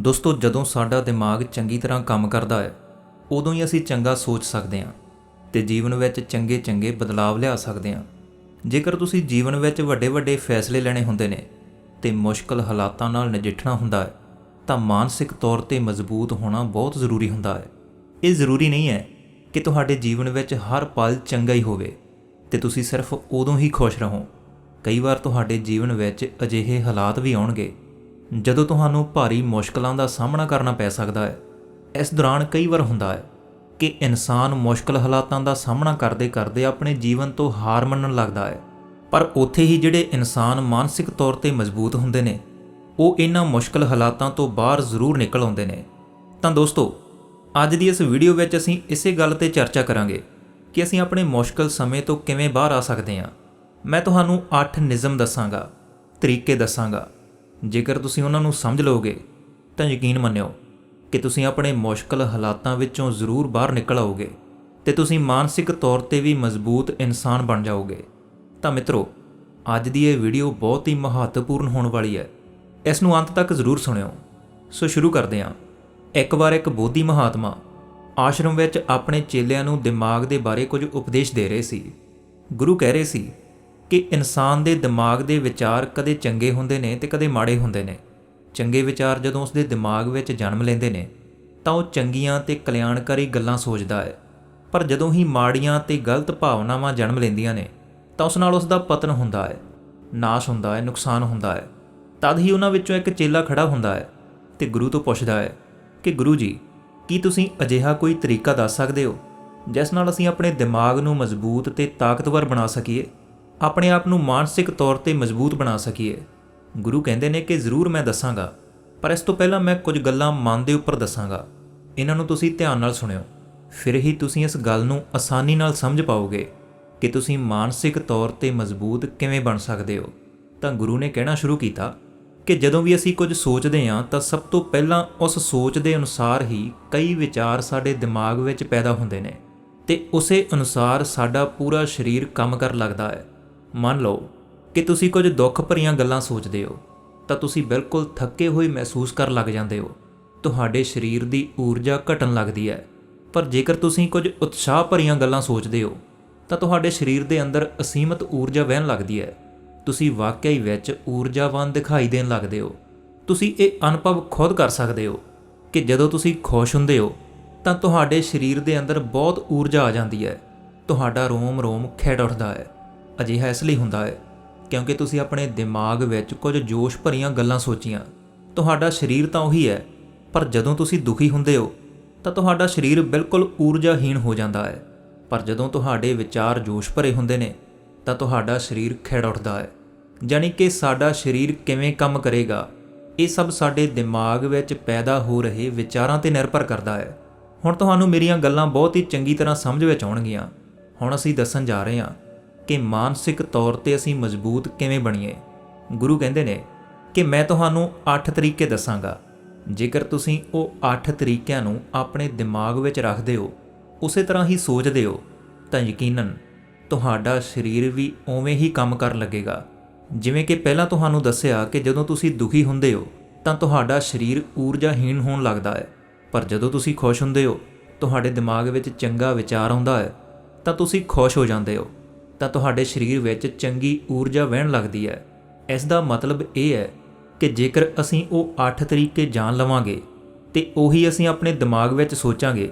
ਦੋਸਤੋ, ਜਦੋਂ ਸਾਡਾ ਦਿਮਾਗ ਚੰਗੀ ਤਰ੍ਹਾਂ ਕੰਮ ਕਰਦਾ ਹੈ, ਉਦੋਂ ਹੀ ਅਸੀਂ ਚੰਗਾ ਸੋਚ ਸਕਦੇ ਹਾਂ ਤੇ ਜੀਵਨ ਵਿੱਚ ਚੰਗੇ ਚੰਗੇ ਬਦਲਾਵ ਲਿਆ ਸਕਦੇ ਹਾਂ। ਜੇਕਰ ਤੁਸੀਂ ਜੀਵਨ ਵਿੱਚ ਵੱਡੇ ਵੱਡੇ ਫੈਸਲੇ ਲੈਣੇ ਹੁੰਦੇ ਨੇ ਤੇ ਮੁਸ਼ਕਲ ਹਾਲਾਤਾਂ ਨਾਲ ਨਜਿੱਠਣਾ ਹੁੰਦਾ ਹੈ, ਤਾਂ ਮਾਨਸਿਕ ਤੌਰ ਤੇ ਮਜ਼ਬੂਤ ਹੋਣਾ ਬਹੁਤ ਜ਼ਰੂਰੀ ਹੁੰਦਾ ਹੈ। ਇਹ ਜ਼ਰੂਰੀ ਨਹੀਂ ਹੈ ਕਿ ਤੁਹਾਡੇ ਜੀਵਨ ਵਿੱਚ ਹਰ ਪਲ ਚੰਗਾ ਹੀ ਹੋਵੇ ਤੇ ਤੁਸੀਂ ਸਿਰਫ ਉਦੋਂ ਹੀ ਖੁਸ਼ ਰਹੋ। ਕਈ ਵਾਰ ਤੁਹਾਡੇ ਜੀਵਨ ਵਿੱਚ ਅਜਿਹੇ ਹਾਲਾਤ ਵੀ ਆਉਣਗੇ ਜਦੋਂ ਤੁਹਾਨੂੰ ਭਾਰੀ ਮੁਸ਼ਕਲਾਂ ਦਾ ਸਾਹਮਣਾ ਕਰਨਾ ਪੈ ਸਕਦਾ ਹੈ, ਇਸ ਦੌਰਾਨ ਕਈ ਵਾਰ ਹੁੰਦਾ ਹੈ ਕਿ ਇਨਸਾਨ ਮੁਸ਼ਕਲ ਹਾਲਾਤਾਂ ਦਾ ਸਾਹਮਣਾ ਕਰਦੇ ਕਰਦੇ ਆਪਣੇ ਜੀਵਨ ਤੋਂ ਹਾਰ ਮੰਨਣ ਲੱਗਦਾ ਹੈ। ਪਰ ਉੱਥੇ ਹੀ ਜਿਹੜੇ ਇਨਸਾਨ ਮਾਨਸਿਕ ਤੌਰ ਤੇ ਮਜ਼ਬੂਤ ਹੁੰਦੇ ਨੇ, ਉਹ ਇਹਨਾਂ ਮੁਸ਼ਕਲ ਹਾਲਾਤਾਂ ਤੋਂ ਬਾਹਰ ਜ਼ਰੂਰ ਨਿਕਲ ਆਉਂਦੇ ਨੇ। ਤਾਂ ਦੋਸਤੋ, ਅੱਜ ਦੀ ਇਸ ਵੀਡੀਓ ਵਿੱਚ ਅਸੀਂ ਇਸੇ ਗੱਲ ਤੇ ਚਰਚਾ ਕਰਾਂਗੇ ਕਿ ਅਸੀਂ ਆਪਣੇ ਮੁਸ਼ਕਲ ਸਮੇਂ ਤੋਂ ਕਿਵੇਂ ਬਾਹਰ ਆ ਸਕਦੇ ਹਾਂ। ਮੈਂ ਤੁਹਾਨੂੰ 8 ਨਿਯਮ ਦੱਸਾਂਗਾ, ਤਰੀਕੇ ਦੱਸਾਂਗਾ। ਜੇਕਰ ਤੁਸੀਂ ਉਹਨਾਂ ਨੂੰ ਸਮਝ ਲਓਗੇ, ਤਾਂ ਯਕੀਨ ਮੰਨਿਓ ਕਿ ਤੁਸੀਂ ਆਪਣੇ ਮੁਸ਼ਕਲ ਹਾਲਾਤਾਂ ਵਿੱਚੋਂ ਜ਼ਰੂਰ ਬਾਹਰ ਨਿਕਲ ਆਓਗੇ ਤੇ ਤੁਸੀਂ ਮਾਨਸਿਕ ਤੌਰ ਤੇ ਵੀ ਮਜ਼ਬੂਤ ਇਨਸਾਨ ਬਣ ਜਾਓਗੇ। ਤਾਂ ਮਿੱਤਰੋ, ਅੱਜ ਦੀ ਇਹ ਵੀਡੀਓ ਬਹੁਤ ਹੀ ਮਹੱਤਵਪੂਰਨ ਹੋਣ ਵਾਲੀ ਹੈ। ਇਸ ਨੂੰ ਅੰਤ ਤੱਕ ਜ਼ਰੂਰ ਸੁਣਿਓ। ਸੋ ਸ਼ੁਰੂ ਕਰਦੇ ਹਾਂ। ਇੱਕ ਵਾਰ ਇੱਕ ਬੋਧੀ ਮਹਾਤਮਾ ਆਸ਼ਰਮ ਵਿੱਚ ਆਪਣੇ ਚੇਲਿਆਂ ਨੂੰ ਦਿਮਾਗ ਦੇ ਬਾਰੇ ਕੁਝ ਉਪਦੇਸ਼ ਦੇ ਰਹੇ ਸੀ। ਗੁਰੂ ਕਹਿ ਰਹੇ ਸੀ ਕਿ ਇਨਸਾਨ ਦੇ ਦਿਮਾਗ ਦੇ ਵਿਚਾਰ ਕਦੇ ਚੰਗੇ ਹੁੰਦੇ ਨੇ ਤੇ ਕਦੇ ਮਾੜੇ ਹੁੰਦੇ ਨੇ। ਚੰਗੇ ਵਿਚਾਰ ਜਦੋਂ ਉਸਦੇ ਦਿਮਾਗ ਵਿੱਚ ਜਨਮ ਲੈਂਦੇ ਨੇ, ਤਾਂ ਉਹ ਚੰਗੀਆਂ ਤੇ ਕਲਿਆਣਕਾਰੀ ਗੱਲਾਂ ਸੋਚਦਾ ਹੈ। ਪਰ ਜਦੋਂ ਹੀ ਮਾੜੀਆਂ ਤੇ ਗਲਤ ਭਾਵਨਾਵਾਂ ਜਨਮ ਲੈਂਦੀਆਂ ਨੇ, ਤਾਂ ਉਸ ਨਾਲ ਉਸ ਦਾ ਪਤਨ ਹੁੰਦਾ ਹੈ, ਨਾਸ਼ ਹੁੰਦਾ ਹੈ, ਨੁਕਸਾਨ ਹੁੰਦਾ ਹੈ। ਤਦ ਹੀ ਉਹਨਾਂ ਵਿੱਚੋਂ ਇੱਕ ਚੇਲਾ ਖੜਾ ਹੁੰਦਾ ਹੈ ਤੇ ਗੁਰੂ ਤੋਂ ਪੁੱਛਦਾ ਹੈ ਕਿ, ਗੁਰੂ ਜੀ, ਕੀ ਤੁਸੀਂ ਅਜਿਹਾ ਕੋਈ ਤਰੀਕਾ ਦੱਸ ਸਕਦੇ ਹੋ, ਜਿਸ ਨਾਲ ਅਸੀਂ ਆਪਣੇ ਦਿਮਾਗ ਨੂੰ ਮਜ਼ਬੂਤ ਤੇ ਤਾਕਤਵਰ ਬਣਾ ਸਕੀਏ? ਆਪਣੇ ਆਪ ਨੂੰ ਮਾਨਸਿਕ ਤੌਰ ਤੇ ਮਜ਼ਬੂਤ ਬਣਾ ਸਕੀਏ। ਗੁਰੂ ਕਹਿੰਦੇ ਨੇ ਕਿ ਜ਼ਰੂਰ ਮੈਂ ਦੱਸਾਂਗਾ, ਪਰ ਇਸ ਤੋਂ ਪਹਿਲਾਂ ਮੈਂ ਕੁਝ ਗੱਲਾਂ ਮਨ ਦੇ ਉੱਪਰ ਦੱਸਾਂਗਾ। ਇਹਨਾਂ ਨੂੰ ਤੁਸੀਂ ਧਿਆਨ ਨਾਲ ਸੁਣਿਓ। ਫਿਰ ਹੀ ਤੁਸੀਂ ਇਸ ਗੱਲ ਨੂੰ ਆਸਾਨੀ ਨਾਲ ਸਮਝ ਪਾਓਗੇ ਕਿ ਤੁਸੀਂ ਮਾਨਸਿਕ ਤੌਰ ਤੇ ਮਜ਼ਬੂਤ ਕਿਵੇਂ ਬਣ ਸਕਦੇ ਹੋ। ਤਾਂ ਗੁਰੂ ਨੇ ਕਹਿਣਾ ਸ਼ੁਰੂ ਕੀਤਾ ਕਿ ਜਦੋਂ ਵੀ ਅਸੀਂ ਕੁਝ ਸੋਚਦੇ ਹਾਂ, ਤਾਂ ਸਭ ਤੋਂ ਪਹਿਲਾਂ ਉਸ ਸੋਚ ਦੇ ਅਨੁਸਾਰ ਹੀ ਕਈ ਵਿਚਾਰ ਸਾਡੇ ਦਿਮਾਗ ਵਿੱਚ ਪੈਦਾ ਹੁੰਦੇ ਨੇ ਤੇ ਉਸੇ ਅਨੁਸਾਰ ਸਾਡਾ ਪੂਰਾ ਸਰੀਰ ਕੰਮ ਕਰ ਲੱਗਦਾ ਹੈ। ਮੰਨ ਲਓ ਕਿ ਤੁਸੀਂ ਕੁਝ ਦੁੱਖ ਭਰੀਆਂ ਗੱਲਾਂ ਸੋਚਦੇ ਹੋ, ਤਾਂ ਤੁਸੀਂ ਬਿਲਕੁਲ ਥੱਕੇ ਹੋਏ ਮਹਿਸੂਸ ਕਰਨ ਲੱਗ ਜਾਂਦੇ ਹੋ। ਤੁਹਾਡੇ ਸਰੀਰ ਦੀ ਊਰਜਾ ਘਟਣ ਲੱਗਦੀ ਹੈ। ਪਰ ਜੇਕਰ ਤੁਸੀਂ ਕੁਝ ਉਤਸ਼ਾਹ ਭਰੀਆਂ ਗੱਲਾਂ ਸੋਚਦੇ ਹੋ, ਤਾਂ ਤੁਹਾਡੇ ਸਰੀਰ ਦੇ ਅੰਦਰ ਅਸੀਮਤ ਊਰਜਾ ਵਹਿਣ ਲੱਗਦੀ ਹੈ। ਤੁਸੀਂ ਵਾਕਈ ਵਿੱਚ ਊਰਜਾਵਾਨ ਦਿਖਾਈ ਦੇਣ ਲੱਗਦੇ ਹੋ। ਤੁਸੀਂ ਇਹ ਅਨੁਭਵ ਖੁਦ ਕਰ ਸਕਦੇ ਹੋ ਕਿ ਜਦੋਂ ਤੁਸੀਂ ਖੁਸ਼ ਹੁੰਦੇ ਹੋ, ਤਾਂ ਤੁਹਾਡੇ ਸਰੀਰ ਦੇ ਅੰਦਰ ਬਹੁਤ ਊਰਜਾ ਆ ਜਾਂਦੀ ਹੈ। ਤੁਹਾਡਾ ਰੋਮ ਰੋਮ ਖਿੜ ਉੱਠਦਾ ਹੈ। ਅਜਿਹਾ ਇਸ ਲਈ ਹੁੰਦਾ ਹੈ ਕਿਉਂਕਿ ਤੁਸੀਂ ਆਪਣੇ ਦਿਮਾਗ ਵਿੱਚ ਕੁਝ ਜੋਸ਼ ਭਰੀਆਂ ਗੱਲਾਂ ਸੋਚੀਆਂ। ਤੁਹਾਡਾ ਸਰੀਰ ਤਾਂ ਉਹੀ ਹੈ, ਪਰ ਜਦੋਂ ਤੁਸੀਂ ਦੁਖੀ ਹੁੰਦੇ ਹੋ, ਤਾਂ ਤੁਹਾਡਾ ਸਰੀਰ ਬਿਲਕੁਲ ਊਰਜਾਹੀਣ ਹੋ ਜਾਂਦਾ ਹੈ। ਪਰ ਜਦੋਂ ਤੁਹਾਡੇ ਵਿਚਾਰ ਜੋਸ਼ ਭਰੇ ਹੁੰਦੇ ਨੇ, ਤਾਂ ਤੁਹਾਡਾ ਸਰੀਰ ਖਿੜ ਉੱਠਦਾ ਹੈ। ਯਾਨੀ ਕਿ ਸਾਡਾ ਸਰੀਰ ਕਿਵੇਂ ਕੰਮ ਕਰੇਗਾ, ਇਹ ਸਭ ਸਾਡੇ ਦਿਮਾਗ ਵਿੱਚ ਪੈਦਾ ਹੋ ਰਹੇ ਵਿਚਾਰਾਂ ਤੇ ਨਿਰਭਰ ਕਰਦਾ ਹੈ। ਹੁਣ ਤੁਹਾਨੂੰ ਮੇਰੀਆਂ ਗੱਲਾਂ ਬਹੁਤ ਹੀ ਚੰਗੀ ਤਰ੍ਹਾਂ ਸਮਝ ਵਿੱਚ ਆਉਣਗੀਆਂ। ਹੁਣ ਅਸੀਂ ਦੱਸਣ ਜਾ ਰਹੇ ਹਾਂ ਕਿ ਮਾਨਸਿਕ ਤੌਰ ਤੇ ਅਸੀਂ ਮਜ਼ਬੂਤ ਕਿਵੇਂ ਬਣੀਏ? ਗੁਰੂ ਕਹਿੰਦੇ ਨੇ ਕਿ ਮੈਂ ਤੁਹਾਨੂੰ 8 ਤਰੀਕੇ ਦੱਸਾਂਗਾ। ਜੇਕਰ ਤੁਸੀਂ ਉਹ 8 ਤਰੀਕਿਆਂ ਨੂੰ ਆਪਣੇ ਦਿਮਾਗ ਵਿੱਚ ਰੱਖਦੇ ਹੋ, ਉਸੇ ਤਰ੍ਹਾਂ ਹੀ ਸੋਚਦੇ ਹੋ, ਤਾਂ ਯਕੀਨਨ ਤੁਹਾਡਾ ਸਰੀਰ ਵੀ ਉਵੇਂ ਹੀ ਕੰਮ ਕਰਨ ਲੱਗੇਗਾ। ਜਿਵੇਂ ਕਿ ਪਹਿਲਾਂ ਤੁਹਾਨੂੰ ਦੱਸਿਆ ਕਿ ਜਦੋਂ ਤੁਸੀਂ ਦੁਖੀ ਹੁੰਦੇ ਹੋ, ਤਾਂ ਤੁਹਾਡਾ ਸਰੀਰ ਊਰਜਾਹੀਣ ਹੋਣ ਲੱਗਦਾ ਹੈ। ਪਰ ਜਦੋਂ ਤੁਸੀਂ ਖੁਸ਼ ਹੁੰਦੇ ਹੋ, ਤੁਹਾਡੇ ਦਿਮਾਗ ਵਿੱਚ ਚੰਗਾ ਵਿਚਾਰ ਆਉਂਦਾ ਹੈ, ਤਾਂ ਤੁਸੀਂ ਖੁਸ਼ ਹੋ ਜਾਂਦੇ ਹੋ। ਤਾਂ ਤੁਹਾਡੇ ਸਰੀਰ ਵਿੱਚ ਚੰਗੀ ਊਰਜਾ ਵਹਿਣ ਲੱਗਦੀ ਹੈ। ਇਸ ਦਾ ਮਤਲਬ ਇਹ ਹੈ ਕਿ ਜੇਕਰ ਅਸੀਂ ਉਹ 8 ਤਰੀਕੇ ਜਾਣ ਲਵਾਂਗੇ ਤੇ ਉਹੀ ਅਸੀਂ ਆਪਣੇ ਦਿਮਾਗ ਵਿੱਚ ਸੋਚਾਂਗੇ,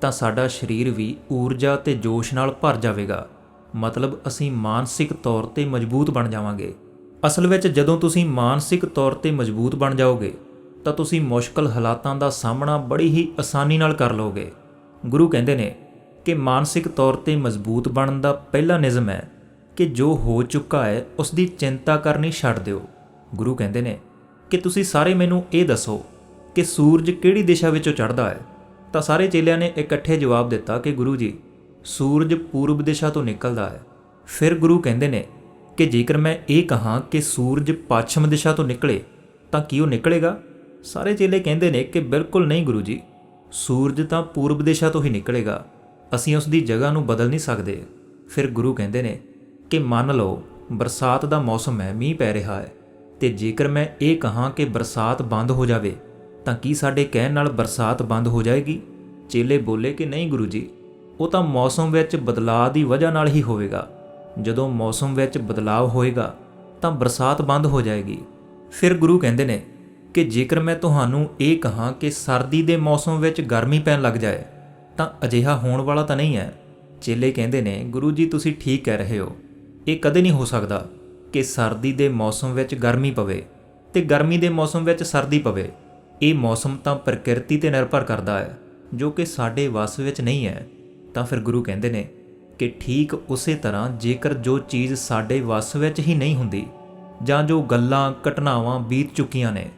ਤਾਂ ਸਾਡਾ ਸਰੀਰ ਵੀ ਊਰਜਾ ਤੇ ਜੋਸ਼ ਨਾਲ ਭਰ ਜਾਵੇਗਾ। ਮਤਲਬ ਅਸੀਂ ਮਾਨਸਿਕ ਤੌਰ ਤੇ ਮਜ਼ਬੂਤ ਬਣ ਜਾਵਾਂਗੇ। ਅਸਲ ਵਿੱਚ ਜਦੋਂ ਤੁਸੀਂ ਮਾਨਸਿਕ ਤੌਰ ਤੇ ਮਜ਼ਬੂਤ ਬਣ ਜਾਓਗੇ, ਤਾਂ ਤੁਸੀਂ ਮੁਸ਼ਕਲ ਹਾਲਾਤਾਂ ਦਾ ਸਾਹਮਣਾ ਬੜੀ ਹੀ ਆਸਾਨੀ ਨਾਲ ਕਰ ਲਓਗੇ। ਗੁਰੂ ਕਹਿੰਦੇ ਨੇ ਕਿ ਮਾਨਸਿਕ ਤੌਰ ਤੇ ਮਜ਼ਬੂਤ ਬਣਨ ਦਾ ਪਹਿਲਾ ਨਿਯਮ ਹੈ ਕਿ ਜੋ ਹੋ ਚੁੱਕਾ ਹੈ ਉਸ ਦੀ ਚਿੰਤਾ ਕਰਨੀ ਛੱਡ ਦਿਓ। ਗੁਰੂ ਕਹਿੰਦੇ ਨੇ ਕਿ ਤੁਸੀਂ ਸਾਰੇ ਮੈਨੂੰ ਇਹ ਦੱਸੋ ਕਿ ਸੂਰਜ ਕਿਹੜੀ ਦਿਸ਼ਾ ਵਿੱਚੋਂ ਚੜ੍ਹਦਾ ਹੈ? ਤਾਂ ਸਾਰੇ ਚੇਲਿਆਂ ਨੇ ਇਕੱਠੇ ਜਵਾਬ ਦਿੱਤਾ ਕਿ ਗੁਰੂ ਜੀ, ਸੂਰਜ ਪੂਰਬ ਦਿਸ਼ਾ ਤੋਂ ਨਿਕਲਦਾ ਹੈ। ਫਿਰ ਗੁਰੂ ਕਹਿੰਦੇ ਨੇ ਕਿ ਜੇਕਰ ਮੈਂ ਇਹ ਕਹਾਂ ਕਿ ਸੂਰਜ ਪੱਛਮ ਦਿਸ਼ਾ ਤੋਂ ਨਿਕਲੇ, ਤਾਂ ਕੀ ਉਹ ਨਿਕਲੇਗਾ? ਸਾਰੇ ਚੇਲੇ ਕਹਿੰਦੇ ਨੇ ਕਿ ਬਿਲਕੁਲ ਨਹੀਂ ਗੁਰੂ ਜੀ, ਸੂਰਜ ਤਾਂ ਪੂਰਬ ਦਿਸ਼ਾ ਤੋਂ ਹੀ ਨਿਕਲੇਗਾ। ਅਸੀਂ ਉਸ ਦੀ ਜਗ੍ਹਾ ਨੂੰ ਬਦਲ ਨਹੀਂ ਸਕਦੇ। ਫਿਰ ਗੁਰੂ ਕਹਿੰਦੇ ਨੇ ਕਿ ਮੰਨ ਲਓ, ਬਰਸਾਤ ਦਾ ਮੌਸਮ ਹੈ, ਮੀਂਹ ਪੈ ਰਿਹਾ ਹੈ, ਤੇ ਜੇਕਰ ਮੈਂ ਇਹ ਕਹਾਂ ਕਿ ਬਰਸਾਤ ਬੰਦ ਹੋ ਜਾਵੇ, ਤਾਂ ਕੀ ਸਾਡੇ ਕਹਿਣ ਨਾਲ ਬਰਸਾਤ ਬੰਦ ਹੋ ਜਾਏਗੀ? ਚੇਲੇ ਬੋਲੇ ਕਿ ਨਹੀਂ ਗੁਰੂ ਜੀ ਉਹ ਤਾਂ ਮੌਸਮ ਵਿੱਚ ਬਦਲਾਅ ਦੀ ਵਜ੍ਹਾ ਨਾਲ ਹੀ ਹੋਵੇਗਾ। ਜਦੋਂ ਮੌਸਮ ਵਿੱਚ ਬਦਲਾਅ ਹੋਏਗਾ, ਤਾਂ ਬਰਸਾਤ ਬੰਦ ਹੋ ਜਾਏਗੀ। ਫਿਰ ਗੁਰੂ ਕਹਿੰਦੇ ਨੇ ਕਿ ਜੇਕਰ ਮੈਂ ਤੁਹਾਨੂੰ ਇਹ ਕਹਾਂ ਕਿ ਸਰਦੀ ਦੇ ਮੌਸਮ ਵਿੱਚ ਗਰਮੀ ਪੈਣ ਲੱਗ ਜਾਏ ਤਾਂ ਅਜਿਹਾ ਹੋਣ ਵਾਲਾ ਤਾਂ ਨਹੀਂ ਹੈ। ਚੇਲੇ ਕਹਿੰਦੇ ਨੇ, ਗੁਰੂ ਜੀ, ਤੁਸੀਂ ਠੀਕ ਕਹਿ ਰਹੇ ਹੋ। ਇਹ ਕਦੇ ਨਹੀਂ ਹੋ ਸਕਦਾ ਕਿ ਸਰਦੀ ਦੇ ਮੌਸਮ ਵਿੱਚ ਗਰਮੀ ਪਵੇ ਤੇ ਗਰਮੀ ਦੇ ਮੌਸਮ ਵਿੱਚ ਸਰਦੀ ਪਵੇ। ਇਹ ਮੌਸਮ ਤਾਂ ਪ੍ਰਕਿਰਤੀ ਤੇ ਨਿਰਭਰ ਕਰਦਾ ਹੈ। ਜੋ ਕਿ ਸਾਡੇ ਵੱਸ ਵਿੱਚ ਨਹੀਂ ਹੈ, ਤਾਂ ਫਿਰ ਗੁਰੂ ਕਹਿੰਦੇ ਨੇ ਕਿ ਠੀਕ ਉਸੇ ਤਰ੍ਹਾਂ ਜੇਕਰ ਜੋ ਚੀਜ਼ ਸਾਡੇ ਵੱਸ ਵਿੱਚ ਹੀ ਨਹੀਂ ਹੁੰਦੀ ਜਾਂ ਜੋ ਗੱਲਾਂ, ਘਟਨਾਵਾਂ ਬੀਤ ਚੁੱਕੀਆਂ ਨੇ,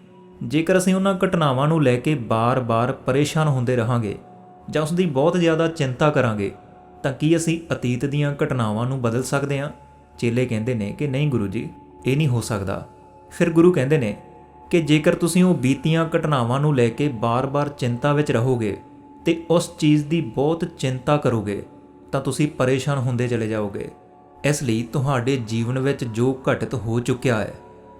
ਜੇਕਰ ਅਸੀਂ ਉਹਨਾਂ ਘਟਨਾਵਾਂ ਨੂੰ ਲੈ ਕੇ ਬਾਰ-ਬਾਰ ਪਰੇਸ਼ਾਨ ਹੁੰਦੇ ਰਹਾਂਗੇ ਜਾਂ ਉਸ ਦੀ ਬਹੁਤ ਜ਼ਿਆਦਾ ਚਿੰਤਾ ਕਰਾਂਗੇ, ਤਾਂ ਕੀ ਅਸੀਂ ਅਤੀਤ ਦੀਆਂ ਘਟਨਾਵਾਂ ਨੂੰ ਬਦਲ ਸਕਦੇ ਹਾਂ? ਚੇਲੇ ਕਹਿੰਦੇ ਨੇ ਕਿ ਨਹੀਂ ਗੁਰੂ ਜੀ, ਇਹ ਨਹੀਂ ਹੋ ਸਕਦਾ। ਫਿਰ ਗੁਰੂ ਕਹਿੰਦੇ ਨੇ ਕਿ ਜੇਕਰ ਤੁਸੀਂ ਉਹ ਬੀਤੀਆਂ ਘਟਨਾਵਾਂ ਨੂੰ ਲੈ ਕੇ ਬਾਰ-ਬਾਰ ਚਿੰਤਾ ਵਿੱਚ ਰਹੋਗੇ ਤੇ ਉਸ ਚੀਜ਼ ਦੀ ਬਹੁਤ ਚਿੰਤਾ ਕਰੋਗੇ, ਤਾਂ ਤੁਸੀਂ ਪਰੇਸ਼ਾਨ ਹੁੰਦੇ ਚਲੇ ਜਾਓਗੇ। ਇਸ ਲਈ ਤੁਹਾਡੇ ਜੀਵਨ ਵਿੱਚ ਜੋ ਘਟਿਤ ਹੋ ਚੁੱਕਿਆ ਹੈ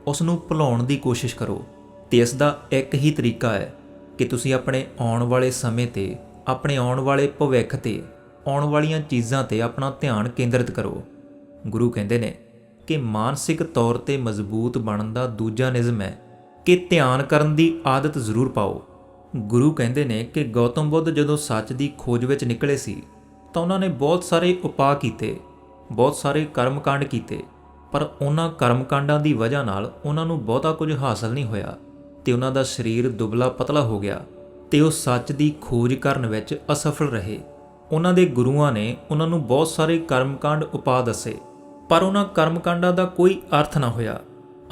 ਉਸ ਨੂੰ ਭੁਲਾਉਣ ਦੀ ਕੋਸ਼ਿਸ਼ ਕਰੋ। ਤੇ ਇਸ ਦਾ ਇੱਕ ਹੀ ਤਰੀਕਾ ਹੈ ਕਿ ਤੁਸੀਂ ਆਪਣੇ ਆਉਣ ਵਾਲੇ ਸਮੇਂ ਤੇ ਆਪਣੇ ਆਉਣ ਵਾਲੇ ਭਵਿੱਖ ਤੇ, ਆਉਣ ਵਾਲੀਆਂ ਚੀਜ਼ਾਂ ਤੇ ਆਪਣਾ ਧਿਆਨ ਕੇਂਦਰਿਤ ਕਰੋ। ਗੁਰੂ ਕਹਿੰਦੇ ਨੇ ਕਿ ਮਾਨਸਿਕ ਤੌਰ ਤੇ ਮਜ਼ਬੂਤ ਬਣਨ ਦਾ ਦੂਜਾ ਨਿਯਮ ਹੈ ਕਿ ਧਿਆਨ ਕਰਨ ਦੀ ਆਦਤ ਜ਼ਰੂਰ ਪਾਓ। ਗੁਰੂ ਕਹਿੰਦੇ ਨੇ ਕਿ ਗੌਤਮ ਬੁੱਧ ਜਦੋਂ ਸੱਚ ਦੀ ਖੋਜ ਵਿੱਚ ਨਿਕਲੇ ਸੀ, ਤਾਂ ਉਹਨਾਂ ਨੇ ਬਹੁਤ ਸਾਰੇ ਉਪਾਅ ਕੀਤੇ, ਬਹੁਤ ਸਾਰੇ ਕਰਮਕਾਂਡ ਕੀਤੇ, ਪਰ ਉਹਨਾਂ ਕਰਮਕਾਂਡਾਂ ਦੀ ਵਜ੍ਹਾ ਨਾਲ ਉਹਨਾਂ ਨੂੰ ਬਹੁਤਾ ਕੁਝ ਹਾਸਲ ਨਹੀਂ ਹੋਇਆ ਤੇ ਉਹਨਾਂ ਦਾ ਸਰੀਰ ਦੁਬਲਾ ਪਤਲਾ ਹੋ ਗਿਆ। ਤੇ ਉਹ ਸੱਚ ਦੀ ਖੋਜ ਕਰਨ ਵਿੱਚ ਅਸਫਲ ਰਹੇ। ਉਹਨਾਂ ਦੇ ਗੁਰੂਆਂ ਨੇ ਉਹਨਾਂ ਨੂੰ ਬਹੁਤ ਸਾਰੇ ਕਰਮਕਾਂਡ ਉਪਾਅ ਦੱਸੇ, ਪਰ ਉਹਨਾਂ ਕਰਮਕਾਂਡਾਂ ਦਾ ਕੋਈ ਅਰਥ ਨਾ ਹੋਇਆ।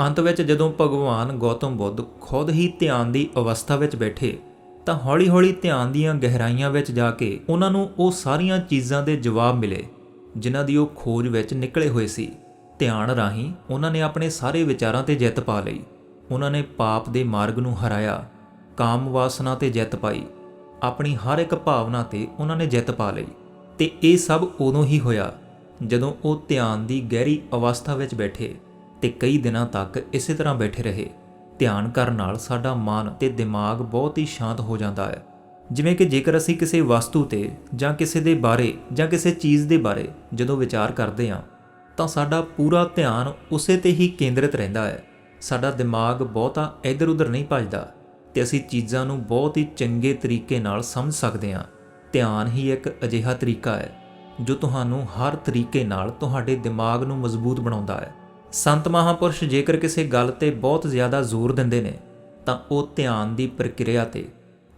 ਅੰਤ ਵਿੱਚ ਜਦੋਂ ਭਗਵਾਨ ਗੌਤਮ ਬੁੱਧ ਖੁਦ ਹੀ ਧਿਆਨ ਦੀ ਅਵਸਥਾ ਵਿੱਚ ਬੈਠੇ, ਤਾਂ ਹੌਲੀ-ਹੌਲੀ ਧਿਆਨ ਦੀਆਂ ਗਹਿਰਾਈਆਂ ਵਿੱਚ ਜਾ ਕੇ ਉਹਨਾਂ ਨੂੰ ਉਹ ਸਾਰੀਆਂ ਚੀਜ਼ਾਂ ਦੇ ਜਵਾਬ ਮਿਲੇ, ਜਿਨ੍ਹਾਂ ਦੀ ਉਹ ਖੋਜ ਵਿੱਚ ਨਿਕਲੇ ਹੋਏ ਸੀ। ਧਿਆਨ ਰਾਹੀਂ ਉਹਨਾਂ ਨੇ ਆਪਣੇ ਸਾਰੇ ਵਿਚਾਰਾਂ ਤੇ ਜਿੱਤ ਪਾ ਲਈ। ਉਹਨਾਂ ਨੇ ਪਾਪ ਦੇ ਮਾਰਗ ਨੂੰ ਹਰਾਇਆ ਕਾਮ ਵਾਸਨਾ ਤੇ ਜਿੱਤ ਪਾਈ। ਆਪਣੀ ਹਰ ਇੱਕ ਭਾਵਨਾ ਤੇ ਉਹਨਾਂ ਨੇ ਜਿੱਤ ਪਾ ਲਈ। ਤੇ ਇਹ ਸਭ ਉਦੋਂ ਹੀ ਹੋਇਆ, ਜਦੋਂ ਉਹ ਧਿਆਨ ਦੀ ਗਹਿਰੀ ਅਵਸਥਾ ਵਿੱਚ ਬੈਠੇ ਤੇ ਕਈ ਦਿਨਾਂ ਤੱਕ ਇਸੇ ਤਰ੍ਹਾਂ ਬੈਠੇ ਰਹੇ। ਧਿਆਨ ਕਰਨ ਨਾਲ ਸਾਡਾ ਮਨ ਤੇ ਦਿਮਾਗ ਬਹੁਤ ਹੀ ਸ਼ਾਂਤ ਹੋ ਜਾਂਦਾ ਹੈ। ਜਿਵੇਂ ਕਿ ਜੇਕਰ ਅਸੀਂ ਕਿਸੇ ਵਸਤੂ ਤੇ ਜਾਂ ਕਿਸੇ ਦੇ ਬਾਰੇ ਜਾਂ ਕਿਸੇ ਚੀਜ਼ ਦੇ ਬਾਰੇ ਜਦੋਂ ਵਿਚਾਰ ਕਰਦੇ ਹਾਂ, ਤਾਂ ਸਾਡਾ ਪੂਰਾ ਧਿਆਨ ਉਸੇ ਤੇ ਹੀ ਕੇਂਦਰਿਤ ਰਹਿੰਦਾ ਹੈ। ਸਾਡਾ ਦਿਮਾਗ ਬਹੁਤਾ ਇੱਧਰ-ਉੱਧਰ ਨਹੀਂ ਭੱਜਦਾ। ਤੇ ਅਸੀਂ ਚੀਜ਼ਾਂ ਨੂੰ ਬਹੁਤ ਹੀ ਚੰਗੇ ਤਰੀਕੇ ਨਾਲ ਸਮਝ ਸਕਦੇ ਹਾਂ। ਧਿਆਨ ਹੀ ਇੱਕ ਅਜਿਹਾ ਤਰੀਕਾ ਹੈ, ਜੋ ਤੁਹਾਨੂੰ ਹਰ ਤਰੀਕੇ ਨਾਲ ਤੁਹਾਡੇ ਦਿਮਾਗ ਨੂੰ ਮਜ਼ਬੂਤ ਬਣਾਉਂਦਾ ਹੈ। ਸੰਤ ਮਹਾਪੁਰਸ਼ ਜੇਕਰ ਕਿਸੇ ਗੱਲ ਤੇ ਬਹੁਤ ਜ਼ਿਆਦਾ ਜ਼ੋਰ ਦਿੰਦੇ ਨੇ, ਤਾਂ ਉਹ ਧਿਆਨ ਦੀ ਪ੍ਰਕਿਰਿਆ ਤੇ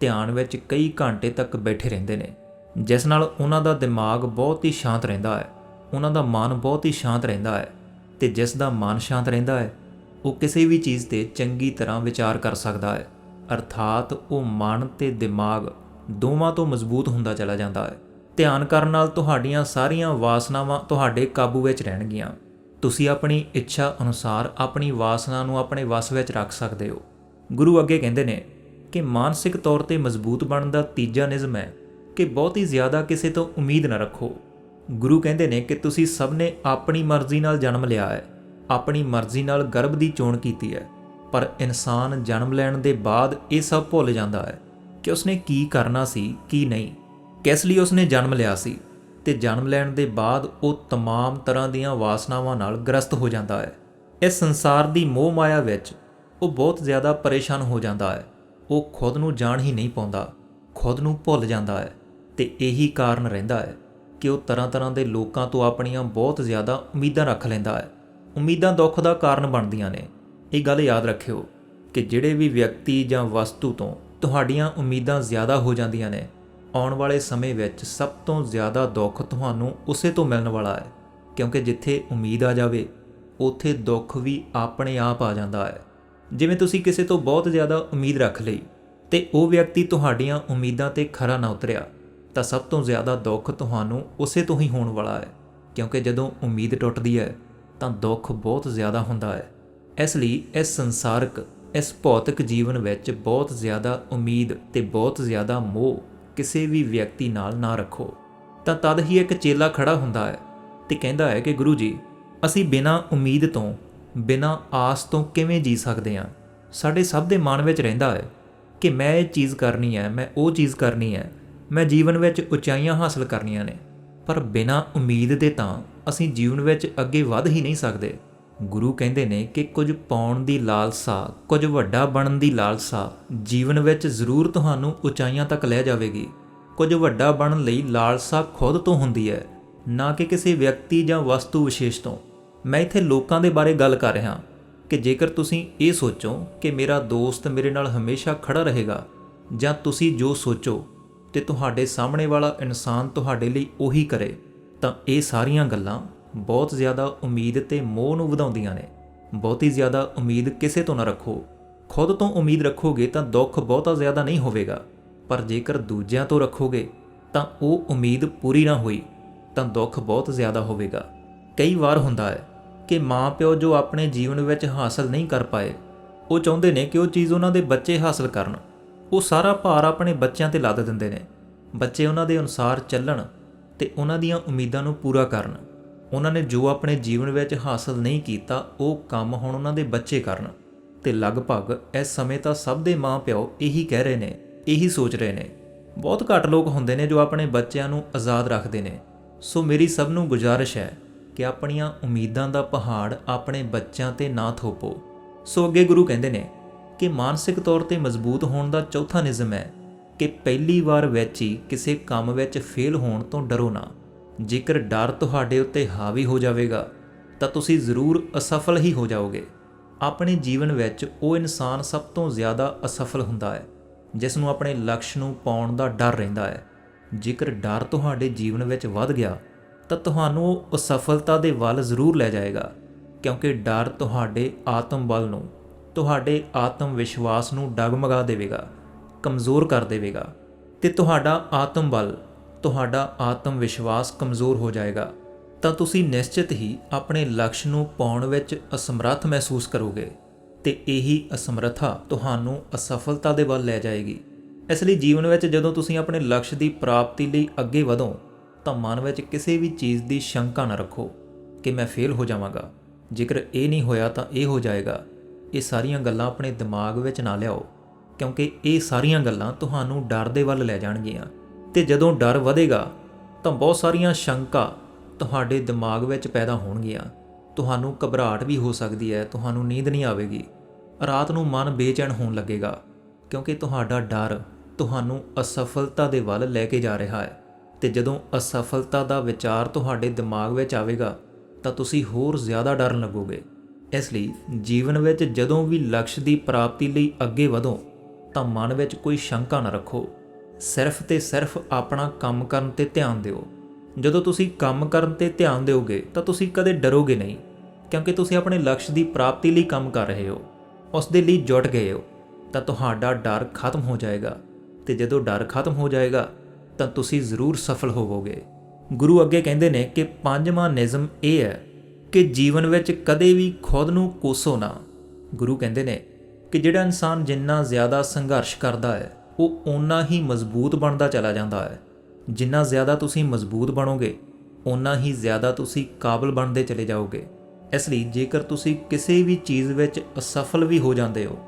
ਧਿਆਨ ਵਿੱਚ ਕਈ ਘੰਟੇ ਤੱਕ ਬੈਠੇ ਰਹਿੰਦੇ ਨੇ, ਜਿਸ ਨਾਲ ਉਹਨਾਂ ਦਾ ਦਿਮਾਗ ਬਹੁਤ ਹੀ ਸ਼ਾਂਤ ਰਹਿੰਦਾ ਹੈ, ਉਹਨਾਂ ਦਾ ਮਨ ਬਹੁਤ ਹੀ ਸ਼ਾਂਤ ਰਹਿੰਦਾ ਹੈ ਤੇ ਜਿਸ ਦਾ ਮਨ ਸ਼ਾਂਤ ਰਹਿੰਦਾ ਹੈ, ਉਹ ਕਿਸੇ ਵੀ ਚੀਜ਼ ਤੇ ਚੰਗੀ ਤਰ੍ਹਾਂ ਵਿਚਾਰ ਕਰ ਸਕਦਾ ਹੈ। ਅਰਥਾਤ ਉਹ ਮਨ ਤੇ ਦਿਮਾਗ ਦੋਵਾਂ ਤੋਂ ਮਜ਼ਬੂਤ ਹੁੰਦਾ ਚਲਾ ਜਾਂਦਾ ਹੈ। ਧਿਆਨ ਕਰਨ ਨਾਲ ਤੁਹਾਡੀਆਂ ਸਾਰੀਆਂ ਵਾਸਨਾਵਾਂ ਤੁਹਾਡੇ ਕਾਬੂ ਵਿੱਚ ਰਹਿਣਗੀਆਂ। ਤੁਸੀਂ ਆਪਣੀ ਇੱਛਾ ਅਨੁਸਾਰ ਆਪਣੀ ਵਾਸਨਾ ਨੂੰ ਆਪਣੇ ਵਸ ਵਿੱਚ ਰੱਖ ਸਕਦੇ ਹੋ। ਗੁਰੂ ਅੱਗੇ ਕਹਿੰਦੇ ਨੇ ਕਿ ਮਾਨਸਿਕ ਤੌਰ ਤੇ ਮਜ਼ਬੂਤ ਬਣਨ ਦਾ ਤੀਜਾ ਨਿਯਮ ਹੈ ਕਿ ਬਹੁਤੀ ਜ਼ਿਆਦਾ ਕਿਸੇ ਤੋਂ ਉਮੀਦ ਨਾ ਰੱਖੋ। ਗੁਰੂ ਕਹਿੰਦੇ ਨੇ ਕਿ ਤੁਸੀਂ ਸਭ ਨੇ ਆਪਣੀ ਮਰਜ਼ੀ ਨਾਲ ਜਨਮ ਲਿਆ ਹੈ। ਆਪਣੀ ਮਰਜ਼ੀ ਨਾਲ ਗਰਭ ਦੀ ਚੋਣ ਕੀਤੀ ਹੈ। ਪਰ ਇਨਸਾਨ ਜਨਮ ਲੈਣ ਦੇ ਬਾਅਦ ਇਹ ਸਭ ਭੁੱਲ ਜਾਂਦਾ ਹੈ ਕਿ ਉਸਨੇ ਕੀ ਕਰਨਾ ਸੀ ਕੀ ਨਹੀਂ ਕਿਸ ਲਈ ਉਸਨੇ ਜਨਮ ਲਿਆ ਸੀ ਤੇ ਜਨਮ ਲੈਣ ਦੇ ਬਾਅਦ ਉਹ तमाम ਤਰ੍ਹਾਂ ਦੀਆਂ ਵਾਸਨਾਵਾਂ ਨਾਲ ਗ੍ਰਸਤ ਹੋ ਜਾਂਦਾ ਹੈ ਇਸ ਸੰਸਾਰ ਦੀ ਮੋਹ ਮਾਇਆ ਵਿੱਚ ਉਹ ਬਹੁਤ ਜ਼ਿਆਦਾ ਪਰੇਸ਼ਾਨ ਹੋ ਜਾਂਦਾ ਹੈ ਉਹ ਖੁਦ ਨੂੰ ਜਾਣ ਹੀ ਨਹੀਂ ਪਾਉਂਦਾ ਖੁਦ ਨੂੰ ਭੁੱਲ ਜਾਂਦਾ ਹੈ ਤੇ ਇਹੀ ਕਾਰਨ ਰਹਿੰਦਾ ਹੈ ਕਿ ਉਹ ਤਰ੍ਹਾਂ ਤਰ੍ਹਾਂ ਦੇ ਲੋਕਾਂ ਤੋਂ ਆਪਣੀਆਂ ਬਹੁਤ ਜ਼ਿਆਦਾ ਉਮੀਦਾਂ ਰੱਖ ਲੈਂਦਾ ਹੈ ਉਮੀਦਾਂ ਦੁੱਖ ਦਾ ਕਾਰਨ ਬਣਦੀਆਂ ਨੇ ਇਹ ਗੱਲ ਯਾਦ ਰੱਖਿਓ ਕਿ ਜਿਹੜੇ ਵੀ ਵਿਅਕਤੀ ਜਾਂ ਵਸਤੂ ਤੋਂ ਤੁਹਾਡੀਆਂ ਉਮੀਦਾਂ ਜ਼ਿਆਦਾ ਹੋ ਜਾਂਦੀਆਂ ਨੇ, ਆਉਣ ਵਾਲੇ ਸਮੇਂ ਵਿੱਚ ਸਭ ਤੋਂ ਜ਼ਿਆਦਾ ਦੁੱਖ ਤੁਹਾਨੂੰ ਉਸੇ ਤੋਂ ਮਿਲਣ ਵਾਲਾ ਹੈ, ਕਿਉਂਕਿ ਜਿੱਥੇ ਉਮੀਦ ਆ ਜਾਵੇ, ਉੱਥੇ ਦੁੱਖ ਵੀ ਆਪਣੇ ਆਪ ਆ ਜਾਂਦਾ ਹੈ। ਜਿਵੇਂ ਤੁਸੀਂ ਕਿਸੇ ਤੋਂ ਬਹੁਤ ਜ਼ਿਆਦਾ ਉਮੀਦ ਰੱਖ ਲਈ ਤੇ ਉਹ ਵਿਅਕਤੀ ਤੁਹਾਡੀਆਂ ਉਮੀਦਾਂ ਤੇ ਖਰਾ ਨਾ ਉਤਰਿਆ, ਤਾਂ ਸਭ ਤੋਂ ਜ਼ਿਆਦਾ ਦੁੱਖ ਤੁਹਾਨੂੰ ਉਸੇ ਤੋਂ ਹੀ ਹੋਣ ਵਾਲਾ ਹੈ, ਕਿਉਂਕਿ ਜਦੋਂ ਉਮੀਦ ਟੁੱਟਦੀ ਹੈ, ਤਾਂ ਦੁੱਖ ਬਹੁਤ ਜ਼ਿਆਦਾ ਹੁੰਦਾ ਹੈ। ਇਸ ਲਈ ਇਸ ਸੰਸਾਰਕ, ਇਸ ਭੌਤਿਕ ਜੀਵਨ ਵਿੱਚ ਬਹੁਤ ਜ਼ਿਆਦਾ ਉਮੀਦ ਤੇ ਬਹੁਤ ਜ਼ਿਆਦਾ ਮੋਹ ਕਿਸੇ ਵੀ ਵਿਅਕਤੀ ਨਾਲ ਨਾ ਰੱਖੋ। ਤਾਂ ਤਦ ਹੀ ਇੱਕ ਚੇਲਾ ਖੜਾ ਹੁੰਦਾ ਹੈ ਤੇ ਕਹਿੰਦਾ ਹੈ ਕਿ ਗੁਰੂ ਜੀ, ਅਸੀਂ ਬਿਨਾਂ ਉਮੀਦ ਤੋਂ, ਬਿਨਾਂ ਆਸ ਤੋਂ ਕਿਵੇਂ ਜੀ ਸਕਦੇ ਹਾਂ? ਸਾਡੇ ਸਭ ਦੇ ਮਨ ਵਿੱਚ ਰਹਿੰਦਾ ਹੈ ਕਿ ਮੈਂ ਇਹ ਚੀਜ਼ ਕਰਨੀ ਹੈ, ਮੈਂ ਉਹ ਚੀਜ਼ ਕਰਨੀ ਹੈ, ਮੈਂ ਜੀਵਨ ਵਿੱਚ ਉਚਾਈਆਂ ਹਾਸਲ ਕਰਨੀਆਂ ਨੇ। ਪਰ ਬਿਨਾਂ ਉਮੀਦ ਦੇ ਤਾਂ ਅਸੀਂ ਜੀਵਨ ਵਿੱਚ ਅੱਗੇ ਵਧ ਹੀ ਨਹੀਂ ਸਕਦੇ। ਗੁਰੂ ਕਹਿੰਦੇ ਨੇ ਕਿ ਕੁਝ ਪਾਉਣ ਦੀ ਲਾਲਸਾ, ਕੁਝ ਵੱਡਾ ਬਣਨ ਦੀ ਲਾਲਸਾ ਜੀਵਨ ਵਿੱਚ ਜ਼ਰੂਰ ਤੁਹਾਨੂੰ ਉਚਾਈਆਂ ਤੱਕ ਲੈ ਜਾਵੇਗੀ। ਕੁਝ ਵੱਡਾ ਬਣਨ ਲਈ ਲਾਲਸਾ ਖੁਦ ਤੋਂ ਹੁੰਦੀ ਹੈ, ਨਾ ਕਿ ਕਿਸੇ ਵਿਅਕਤੀ ਜਾਂ ਵਸਤੂ ਵਿਸ਼ੇਸ਼ ਤੋਂ। ਮੈਂ ਇੱਥੇ ਲੋਕਾਂ ਦੇ ਬਾਰੇ ਗੱਲ ਕਰ ਰਿਹਾ ਕਿ ਜੇਕਰ ਤੁਸੀਂ ਇਹ ਸੋਚੋ ਕਿ ਮੇਰਾ ਦੋਸਤ ਮੇਰੇ ਨਾਲ ਹਮੇਸ਼ਾ ਖੜਾ ਰਹੇਗਾ ਜਾਂ ਤੁਸੀਂ ਜੋ ਸੋਚੋ ਤੇ ਤੁਹਾਡੇ ਸਾਹਮਣੇ ਵਾਲਾ ਇਨਸਾਨ ਤੁਹਾਡੇ ਲਈ ਉਹੀ ਕਰੇ, ਤਾਂ ਇਹ ਸਾਰੀਆਂ ਗੱਲਾਂ ਬਹੁਤ ਜ਼ਿਆਦਾ ਉਮੀਦ ਤੇ ਮੋਹ ਨੂੰ ਵਧਾਉਂਦੀਆਂ ਨੇ। ਬਹੁਤੀ ਜ਼ਿਆਦਾ ਉਮੀਦ ਕਿਸੇ ਤੋਂ ਨਾ ਰੱਖੋ। ਖੁਦ ਤੋਂ ਉਮੀਦ ਰੱਖੋਗੇ ਤਾਂ ਦੁੱਖ ਬਹੁਤਾ ਜ਼ਿਆਦਾ ਨਹੀਂ ਹੋਵੇਗਾ। ਪਰ ਜੇਕਰ ਦੂਜਿਆਂ ਤੋਂ ਰੱਖੋਗੇ ਤਾਂ ਉਹ ਉਮੀਦ ਪੂਰੀ ਨਾ ਹੋਈ ਤਾਂ ਦੁੱਖ ਬਹੁਤ ਜ਼ਿਆਦਾ ਹੋਵੇਗਾ। ਕਈ ਵਾਰ ਹੁੰਦਾ ਹੈ ਕਿ ਮਾਪਿਓ ਜੋ ਆਪਣੇ ਜੀਵਨ ਵਿੱਚ ਹਾਸਲ ਨਹੀਂ ਕਰ ਪਾਏ, ਉਹ ਚਾਹੁੰਦੇ ਨੇ ਕਿ ਉਹ ਚੀਜ਼ ਉਹਨਾਂ ਦੇ ਬੱਚੇ ਹਾਸਲ ਕਰਨ। ਉਹ ਸਾਰਾ ਭਾਰ ਆਪਣੇ ਬੱਚਿਆਂ ਤੇ ਲੱਦ ਦਿੰਦੇ ਨੇ। ਬੱਚੇ ਉਹਨਾਂ ਦੇ ਅਨੁਸਾਰ ਚੱਲਣ ਤੇ ਉਹਨਾਂ ਦੀਆਂ ਉਮੀਦਾਂ ਨੂੰ ਪੂਰਾ ਕਰਨ। ਉਹਨਾਂ ਨੇ ਜੋ ਆਪਣੇ ਜੀਵਨ ਵਿੱਚ ਹਾਸਲ ਨਹੀਂ ਕੀਤਾ, ਉਹ ਕੰਮ ਹੁਣ ਉਹਨਾਂ ਦੇ ਬੱਚੇ ਕਰਨ। ਤੇ ਲਗਭਗ ਇਸ ਸਮੇਂ ਤਾਂ ਸਭ ਦੇ ਮਾਪਿਓ ਇਹੀ ਕਹਿ ਰਹੇ ਨੇ, ਇਹੀ ਸੋਚ ਰਹੇ ਨੇ। ਬਹੁਤ ਘੱਟ ਲੋਕ ਹੁੰਦੇ ਨੇ ਜੋ ਆਪਣੇ ਬੱਚਿਆਂ ਨੂੰ ਆਜ਼ਾਦ ਰੱਖਦੇ ਨੇ। ਸੋ ਮੇਰੀ ਸਭ ਨੂੰ ਗੁਜ਼ਾਰਿਸ਼ ਹੈ ਕਿ ਆਪਣੀਆਂ ਉਮੀਦਾਂ ਦਾ ਪਹਾੜ ਆਪਣੇ ਬੱਚਿਆਂ ਤੇ ਨਾ ਥੋਪੋ। ਸੋ ਅੱਗੇ ਗੁਰੂ ਕਹਿੰਦੇ ਨੇ ਕਿ ਮਾਨਸਿਕ ਤੌਰ ਤੇ ਮਜ਼ਬੂਤ ਹੋਣ ਦਾ ਚੌਥਾ ਨਿਯਮ ਹੈ ਕਿ ਪਹਿਲੀ ਵਾਰ ਵਿੱਚ ਹੀ ਕਿਸੇ ਕੰਮ ਵਿੱਚ ਫੇਲ ਹੋਣ ਤੋਂ ਡਰੋ ਨਾ। ਜੇਕਰ ਡਰ ਤੁਹਾਡੇ ਉੱਤੇ ਹਾਵੀ ਹੋ ਜਾਵੇਗਾ, ਤਾਂ ਤੁਸੀਂ ਜ਼ਰੂਰ ਅਸਫਲ ਹੀ ਹੋ ਜਾਓਗੇ। ਆਪਣੇ ਜੀਵਨ ਵਿੱਚ ਉਹ ਇਨਸਾਨ ਸਭ ਤੋਂ ਜ਼ਿਆਦਾ ਅਸਫਲ ਹੁੰਦਾ ਹੈ, ਜਿਸ ਨੂੰ ਆਪਣੇ ਲਕਸ਼ ਨੂੰ ਪਾਉਣ ਦਾ ਡਰ ਰਹਿੰਦਾ ਹੈ। ਜੇਕਰ ਡਰ ਤੁਹਾਡੇ ਜੀਵਨ ਵਿੱਚ ਵੱਧ ਗਿਆ, ਤਾਂ ਤੁਹਾਨੂੰ ਉਹ ਅਸਫਲਤਾ ਦੇ ਵੱਲ ਜ਼ਰੂਰ ਲੈ ਜਾਏਗਾ, ਕਿਉਂਕਿ ਡਰ ਤੁਹਾਡੇ ਆਤਮ ਬਲ ਨੂੰ, ਤੁਹਾਡੇ ਆਤਮ ਵਿਸ਼ਵਾਸ ਨੂੰ ਡਗਮਗਾ ਦੇਵੇਗਾ, ਕਮਜ਼ੋਰ ਕਰ ਦੇਵੇਗਾ ਤੇ ਤੁਹਾਡਾ ਆਤਮ ਬਲ ਤੁਹਾਡਾ ਆਤਮ ਵਿਸ਼ਵਾਸ ਕਮਜ਼ੋਰ ਹੋ ਜਾਏਗਾ, ਤਾਂ ਤੁਸੀਂ ਨਿਸ਼ਚਿਤ ਹੀ ਆਪਣੇ ਲਕਸ਼ ਨੂੰ ਪਾਉਣ ਵਿੱਚ ਅਸਮਰੱਥ ਮਹਿਸੂਸ ਕਰੋਗੇ ਤੇ ਇਹੀ ਅਸਮਰੱਥਾ ਤੁਹਾਨੂੰ ਅਸਫਲਤਾ ਦੇ ਵੱਲ ਲੈ ਜਾਏਗੀ। ਇਸ ਲਈ ਜੀਵਨ ਵਿੱਚ ਜਦੋਂ ਤੁਸੀਂ ਆਪਣੇ ਲਕਸ਼ ਦੀ ਪ੍ਰਾਪਤੀ ਲਈ ਅੱਗੇ ਵਧੋ, ਤਾਂ ਮਨ ਵਿੱਚ ਕਿਸੇ ਵੀ ਚੀਜ਼ ਦੀ ਸ਼ੰਕਾ ਨਾ ਰੱਖੋ ਕਿ ਮੈਂ ਫੇਲ ਹੋ ਜਾਵਾਂਗਾ। ਜੇਕਰ ਇਹ ਨਹੀਂ ਹੋਇਆ ਤਾਂ ਇਹ ਹੋ ਜਾਏਗਾ। ਇਹ ਸਾਰੀਆਂ ਗੱਲਾਂ ਆਪਣੇ ਦਿਮਾਗ ਵਿੱਚ ਨਾ ਲਿਆਓ, ਕਿਉਂਕਿ ਇਹ ਸਾਰੀਆਂ ਗੱਲਾਂ ਤੁਹਾਨੂੰ ਡਰ ਦੇ ਵੱਲ ਲੈ ਜਾਣਗੀਆਂ। ਤੇ ਜਦੋਂ ਡਰ ਵਧੇਗਾ, ਤਾਂ ਬਹੁਤ ਸਾਰੀਆਂ ਸ਼ੰਕਾ ਤੁਹਾਡੇ ਦਿਮਾਗ ਵਿੱਚ ਪੈਦਾ ਹੋਣਗੀਆਂ। ਤੁਹਾਨੂੰ ਘਬਰਾਹਟ ਵੀ ਹੋ ਸਕਦੀ ਹੈ, ਤੁਹਾਨੂੰ ਨੀਂਦ ਨਹੀਂ ਆਵੇਗੀ। ਰਾਤ ਨੂੰ ਮਨ ਬੇਚੈਨ ਹੋਣ ਲੱਗੇਗਾ, ਕਿਉਂਕਿ ਤੁਹਾਡਾ ਡਰ ਤੁਹਾਨੂੰ ਅਸਫਲਤਾ ਦੇ ਵੱਲ ਲੈ ਕੇ ਜਾ ਰਿਹਾ ਹੈ। ਤੇ ਜਦੋਂ ਅਸਫਲਤਾ ਦਾ ਵਿਚਾਰ ਤੁਹਾਡੇ ਦਿਮਾਗ ਵਿੱਚ ਆਵੇਗਾ, ਤਾਂ ਤੁਸੀਂ ਹੋਰ ਜ਼ਿਆਦਾ ਡਰਨ ਲੱਗੋਗੇ। ਇਸ ਲਈ ਜੀਵਨ ਵਿੱਚ ਜਦੋਂ ਵੀ ਲਕਸ਼ ਦੀ ਪ੍ਰਾਪਤੀ ਲਈ ਅੱਗੇ ਵਧੋ, ਤਾਂ ਮਨ ਵਿੱਚ ਕੋਈ ਸ਼ੰਕਾ ਨਾ ਰੱਖੋ। ਸਿਰਫ ਤੇ ਸਿਰਫ ਆਪਣਾ ਕੰਮ ਕਰਨ ਤੇ ਧਿਆਨ ਦਿਓ। ਜਦੋਂ ਤੁਸੀਂ ਕੰਮ ਕਰਨ ਤੇ ਧਿਆਨ ਦਿਓਗੇ, ਤਾਂ ਤੁਸੀਂ ਕਦੇ ਡਰੋਗੇ ਨਹੀਂ, ਕਿਉਂਕਿ ਤੁਸੀਂ ਆਪਣੇ ਲਕਸ਼ ਦੀ ਪ੍ਰਾਪਤੀ ਲਈ ਕੰਮ ਕਰ ਰਹੇ ਹੋ। ਉਸ ਦੇ ਲਈ ਜੁਟ ਗਏ ਹੋ, ਤਾਂ ਤੁਹਾਡਾ ਡਰ ਖਤਮ ਹੋ ਜਾਏਗਾ। ਤੇ ਜਦੋਂ ਡਰ ਖਤਮ ਹੋ ਜਾਏਗਾ, ਤਾਂ ਤੁਸੀਂ ਜ਼ਰੂਰ ਸਫਲ ਹੋਵੋਗੇ। ਗੁਰੂ ਅੱਗੇ ਕਹਿੰਦੇ ਨੇ ਕਿ ਪੰਜਵਾਂ ਨਿਯਮ ਇਹ ਹੈ ਕਿ ਜੀਵਨ ਵਿੱਚ ਕਦੇ ਵੀ ਖੁਦ ਨੂੰ ਕੋਸੋ ਨਾ। ਗੁਰੂ ਕਹਿੰਦੇ ਨੇ ਕਿ ਜਿਹੜਾ ਇਨਸਾਨ ਜਿੰਨਾ ਜ਼ਿਆਦਾ ਸੰਘਰਸ਼ ਕਰਦਾ ਹੈ ਉਹ ਓਨਾ ਹੀ ਮਜ਼ਬੂਤ ਬਣਦਾ ਚਲਾ ਜਾਂਦਾ ਹੈ। ਜਿੰਨਾ ਜ਼ਿਆਦਾ ਤੁਸੀਂ ਮਜ਼ਬੂਤ ਬਣੋਗੇ, ਓਨਾ ਹੀ ਜ਼ਿਆਦਾ ਤੁਸੀਂ ਕਾਬਲ ਬਣਦੇ ਚਲੇ ਜਾਓਗੇ। ਇਸ ਲਈ ਜੇਕਰ ਤੁਸੀਂ ਕਿਸੇ ਵੀ ਚੀਜ਼ ਵਿੱਚ ਅਸਫਲ ਵੀ ਹੋ ਜਾਂਦੇ ਹੋ,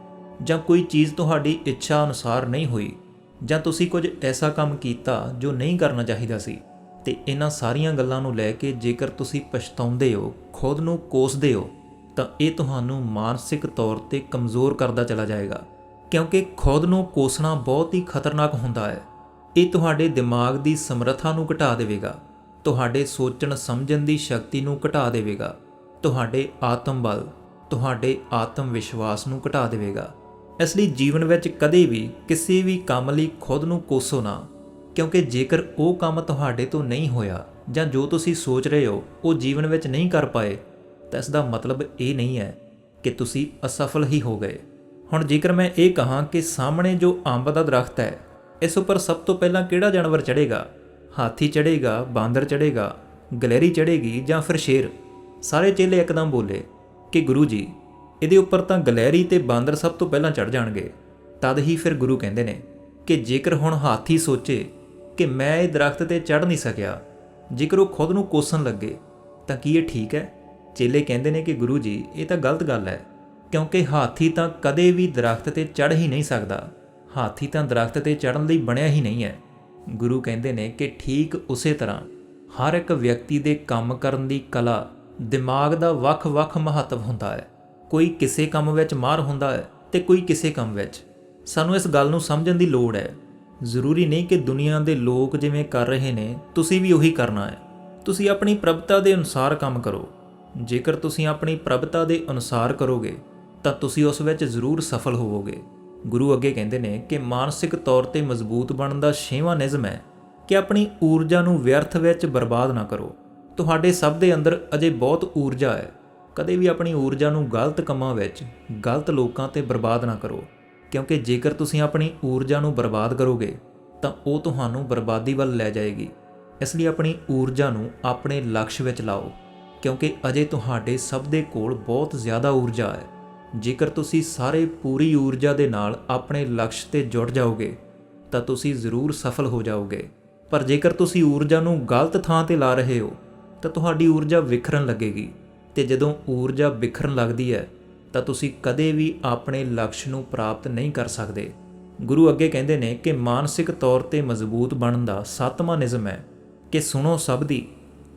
ਜਾਂ ਕੋਈ ਚੀਜ਼ ਤੁਹਾਡੀ ਇੱਛਾ ਅਨੁਸਾਰ ਨਹੀਂ ਹੋਈ, ਜਾਂ ਤੁਸੀਂ ਕੁਝ ਐਸਾ ਕੰਮ ਕੀਤਾ ਜੋ ਨਹੀਂ ਕਰਨਾ ਚਾਹੀਦਾ ਸੀ, ਤੇ ਇਹਨਾਂ ਸਾਰੀਆਂ ਗੱਲਾਂ ਨੂੰ ਲੈ ਕੇ ਜੇਕਰ ਤੁਸੀਂ ਪਛਤਾਉਂਦੇ ਹੋ, ਖੁਦ ਨੂੰ ਕੋਸਦੇ ਹੋ, ਤਾਂ ਇਹ ਤੁਹਾਨੂੰ ਮਾਨਸਿਕ ਤੌਰ ਤੇ ਕਮਜ਼ੋਰ ਕਰਦਾ ਚਲਾ ਜਾਏਗਾ। ਕਿਉਂਕਿ ਖੁਦ ਨੂੰ ਕੋਸਣਾ ਬਹੁਤ ਹੀ ਖਤਰਨਾਕ ਹੁੰਦਾ ਹੈ। ਇਹ ਤੁਹਾਡੇ ਦਿਮਾਗ ਦੀ ਸਮਰੱਥਾ ਨੂੰ ਘਟਾ ਦੇਵੇਗਾ। ਤੁਹਾਡੇ ਸੋਚਣ ਸਮਝਣ ਦੀ ਸ਼ਕਤੀ ਨੂੰ ਘਟਾ ਦੇਵੇਗਾ। ਤੁਹਾਡੇ ਆਤਮ ਬਲ, ਤੁਹਾਡੇ ਆਤਮ ਵਿਸ਼ਵਾਸ ਨੂੰ ਘਟਾ ਦੇਵੇਗਾ। ਇਸ ਲਈ ਜੀਵਨ ਵਿੱਚ ਕਦੇ ਵੀ ਕਿਸੇ ਵੀ ਕੰਮ ਲਈ ਖੁਦ ਨੂੰ ਕੋਸੋ ਨਾ। ਕਿਉਂਕਿ ਜੇਕਰ ਉਹ ਕੰਮ ਤੁਹਾਡੇ ਤੋਂ ਨਹੀਂ ਹੋਇਆ ਜਾਂ ਜੋ ਤੁਸੀਂ ਸੋਚ ਰਹੇ ਹੋ, ਉਹ ਜੀਵਨ ਵਿੱਚ ਨਹੀਂ ਕਰ ਪਾਏ, ਤਾਂ ਇਸ ਦਾ ਮਤਲਬ ਇਹ ਨਹੀਂ ਹੈ ਕਿ ਤੁਸੀਂ ਅਸਫਲ ਹੀ ਹੋ ਗਏ। ਹੁਣ ਜੇਕਰ ਮੈਂ ਇਹ ਕਹਾਂ ਕਿ ਸਾਹਮਣੇ ਜੋ ਅੰਬ ਦਾ ਦਰਖਤ ਹੈ, ਇਸ ਉੱਪਰ ਸਭ ਤੋਂ ਪਹਿਲਾਂ ਕਿਹੜਾ ਜਾਨਵਰ ਚੜ੍ਹੇਗਾ? ਹਾਥੀ ਚੜ੍ਹੇਗਾ, ਬਾਂਦਰ ਚੜ੍ਹੇਗਾ, ਗਲੈਰੀ ਚੜ੍ਹੇਗੀ ਜਾਂ ਫਿਰ ਸ਼ੇਰ? ਸਾਰੇ ਚੇਲੇ ਇੱਕਦਮ ਬੋਲੇ ਕਿ ਗੁਰੂ ਜੀ, ਇਹਦੇ ਉੱਪਰ ਤਾਂ ਗਲੈਰੀ ਤੇ ਬਾਂਦਰ ਸਭ ਤੋਂ ਪਹਿਲਾਂ ਚੜ ਜਾਣਗੇ। ਤਦ ਹੀ ਫਿਰ ਗੁਰੂ ਕਹਿੰਦੇ ਨੇ ਕਿ ਜੇਕਰ ਹੁਣ ਹਾਥੀ ਸੋਚੇ ਕਿ ਮੈਂ ਇਹ ਦਰਖਤ ਤੇ ਚੜ ਨਹੀਂ ਸਕਿਆ, ਜੇਕਰ ਉਹ ਖੁਦ ਨੂੰ ਕੋਸਣ ਲੱਗੇ, ਤਾਂ ਕੀ ਇਹ ਠੀਕ ਹੈ? ਚੇਲੇ ਕਹਿੰਦੇ ਨੇ ਕਿ ਗੁਰੂ ਜੀ, ਇਹ ਤਾਂ ਗਲਤ ਗੱਲ ਹੈ। ਕਿਉਂਕਿ ਹਾਥੀ ਤਾਂ ਕਦੇ ਵੀ ਦਰਖਤ ਤੇ ਚੜ ਹੀ ਨਹੀਂ ਸਕਦਾ। ਹਾਥੀ ਤਾਂ ਦਰਖਤ ਤੇ ਚੜ੍ਹਨ ਲਈ ਬਣਿਆ ਹੀ ਨਹੀਂ ਹੈ। ਗੁਰੂ ਕਹਿੰਦੇ ਨੇ ਕਿ ਠੀਕ ਉਸੇ ਤਰ੍ਹਾਂ। ਹਰ ਇੱਕ ਵਿਅਕਤੀ ਦੇ ਕੰਮ ਕਰਨ ਦੀ ਕਲਾ ਦਿਮਾਗ ਦਾ ਵੱਖ-ਵੱਖ ਮਹੱਤਵ ਹੁੰਦਾ ਹੈ। ਕੋਈ ਕਿਸੇ ਕੰਮ ਵਿੱਚ ਮਾਹਰ ਹੁੰਦਾ ਹੈ ਤੇ ਕੋਈ ਕਿਸੇ ਕੰਮ ਵਿੱਚ। ਸਾਨੂੰ ਇਸ ਗੱਲ ਨੂੰ ਸਮਝਣ ਦੀ ਲੋੜ ਹੈ। ਜ਼ਰੂਰੀ ਨਹੀਂ ਕਿ ਦੁਨੀਆ ਦੇ ਲੋਕ ਜਿਵੇਂ ਕਰ ਰਹੇ ਨੇ, ਤੁਸੀਂ ਵੀ ਉਹੀ ਕਰਨਾ ਹੈ। ਤੁਸੀਂ ਆਪਣੀ ਪ੍ਰਭਤਾ ਦੇ ਅਨੁਸਾਰ ਕੰਮ ਕਰੋ। ਜੇਕਰ ਤੁਸੀਂ ਆਪਣੀ ਪ੍ਰਭਤਾ ਦੇ ਅਨੁਸਾਰ ਕਰੋਗੇ ਤਾਂ ਤੁਸੀਂ ਉਸ ਵਿੱਚ ਜ਼ਰੂਰ ਸਫਲ ਹੋਵੋਗੇ। ਗੁਰੂ ਅੱਗੇ ਕਹਿੰਦੇ ਨੇ ਕਿ ਮਾਨਸਿਕ ਤੌਰ ਤੇ ਮਜ਼ਬੂਤ ਬਣਨ ਦਾ ਛੇਵਾਂ ਨਿਯਮ ਹੈ ਕਿ ਆਪਣੀ ਊਰਜਾ ਨੂੰ ਵਿਅਰਥ ਵਿੱਚ ਬਰਬਾਦ ਨਾ ਕਰੋ। ਤੁਹਾਡੇ ਸਭ ਦੇ ਅੰਦਰ ਅਜੇ ਬਹੁਤ ਊਰਜਾ ਹੈ। ਕਦੇ ਵੀ ਆਪਣੀ ਊਰਜਾ ਨੂੰ ਗਲਤ ਕੰਮਾਂ ਵਿੱਚ, ਗਲਤ ਲੋਕਾਂ ਤੇ ਬਰਬਾਦ ਨਾ ਕਰੋ, ਕਿਉਂਕਿ ਜੇਕਰ ਤੁਸੀਂ ਆਪਣੀ ਊਰਜਾ ਨੂੰ ਬਰਬਾਦ ਕਰੋਗੇ, ਤਾਂ ਉਹ ਤੁਹਾਨੂੰ ਬਰਬਾਦੀ ਵੱਲ ਲੈ ਜਾਏਗੀ। ਇਸ ਲਈ ਆਪਣੀ ਊਰਜਾ ਨੂੰ ਆਪਣੇ ਲਕਸ਼ ਵਿੱਚ ਲਾਓ, ਕਿਉਂਕਿ ਅਜੇ ਤੁਹਾਡੇ ਸਭ ਦੇ ਕੋਲ ਬਹੁਤ ਜ਼ਿਆਦਾ ਊਰਜਾ ਹੈ। ਜੇਕਰ ਤੁਸੀਂ ਸਾਰੇ ਪੂਰੀ ਊਰਜਾ ਦੇ ਨਾਲ ਆਪਣੇ ਲਕਸ਼ ਤੇ ਜੁੜ ਜਾਓਗੇ, ਤਾਂ ਤੁਸੀਂ ਜ਼ਰੂਰ ਸਫਲ ਹੋ ਜਾਓਗੇ। ਪਰ ਜੇਕਰ ਤੁਸੀਂ ਊਰਜਾ ਨੂੰ ਗਲਤ ਥਾਂ ਤੇ ਲਾ ਰਹੇ ਹੋ, ਤਾਂ ਤੁਹਾਡੀ ਊਰਜਾ ਵਿਖਰਨ ਲੱਗੇਗੀ। ਤੇ ਜਦੋਂ ਊਰਜਾ ਵਿਖਰਨ ਲੱਗਦੀ ਹੈ, ਤਾਂ ਤੁਸੀਂ ਕਦੇ ਵੀ ਆਪਣੇ ਲਕਸ਼ ਨੂੰ ਪ੍ਰਾਪਤ ਨਹੀਂ ਕਰ ਸਕਦੇ। ਗੁਰੂ ਅੱਗੇ ਕਹਿੰਦੇ ਨੇ ਕਿ ਮਾਨਸਿਕ ਤੌਰ ਤੇ ਮਜ਼ਬੂਤ ਬਣਨ ਦਾ ਸੱਤਵਾਂ ਨਿਯਮ ਹੈ ਕਿ ਸੁਣੋ ਸਭ ਦੀ,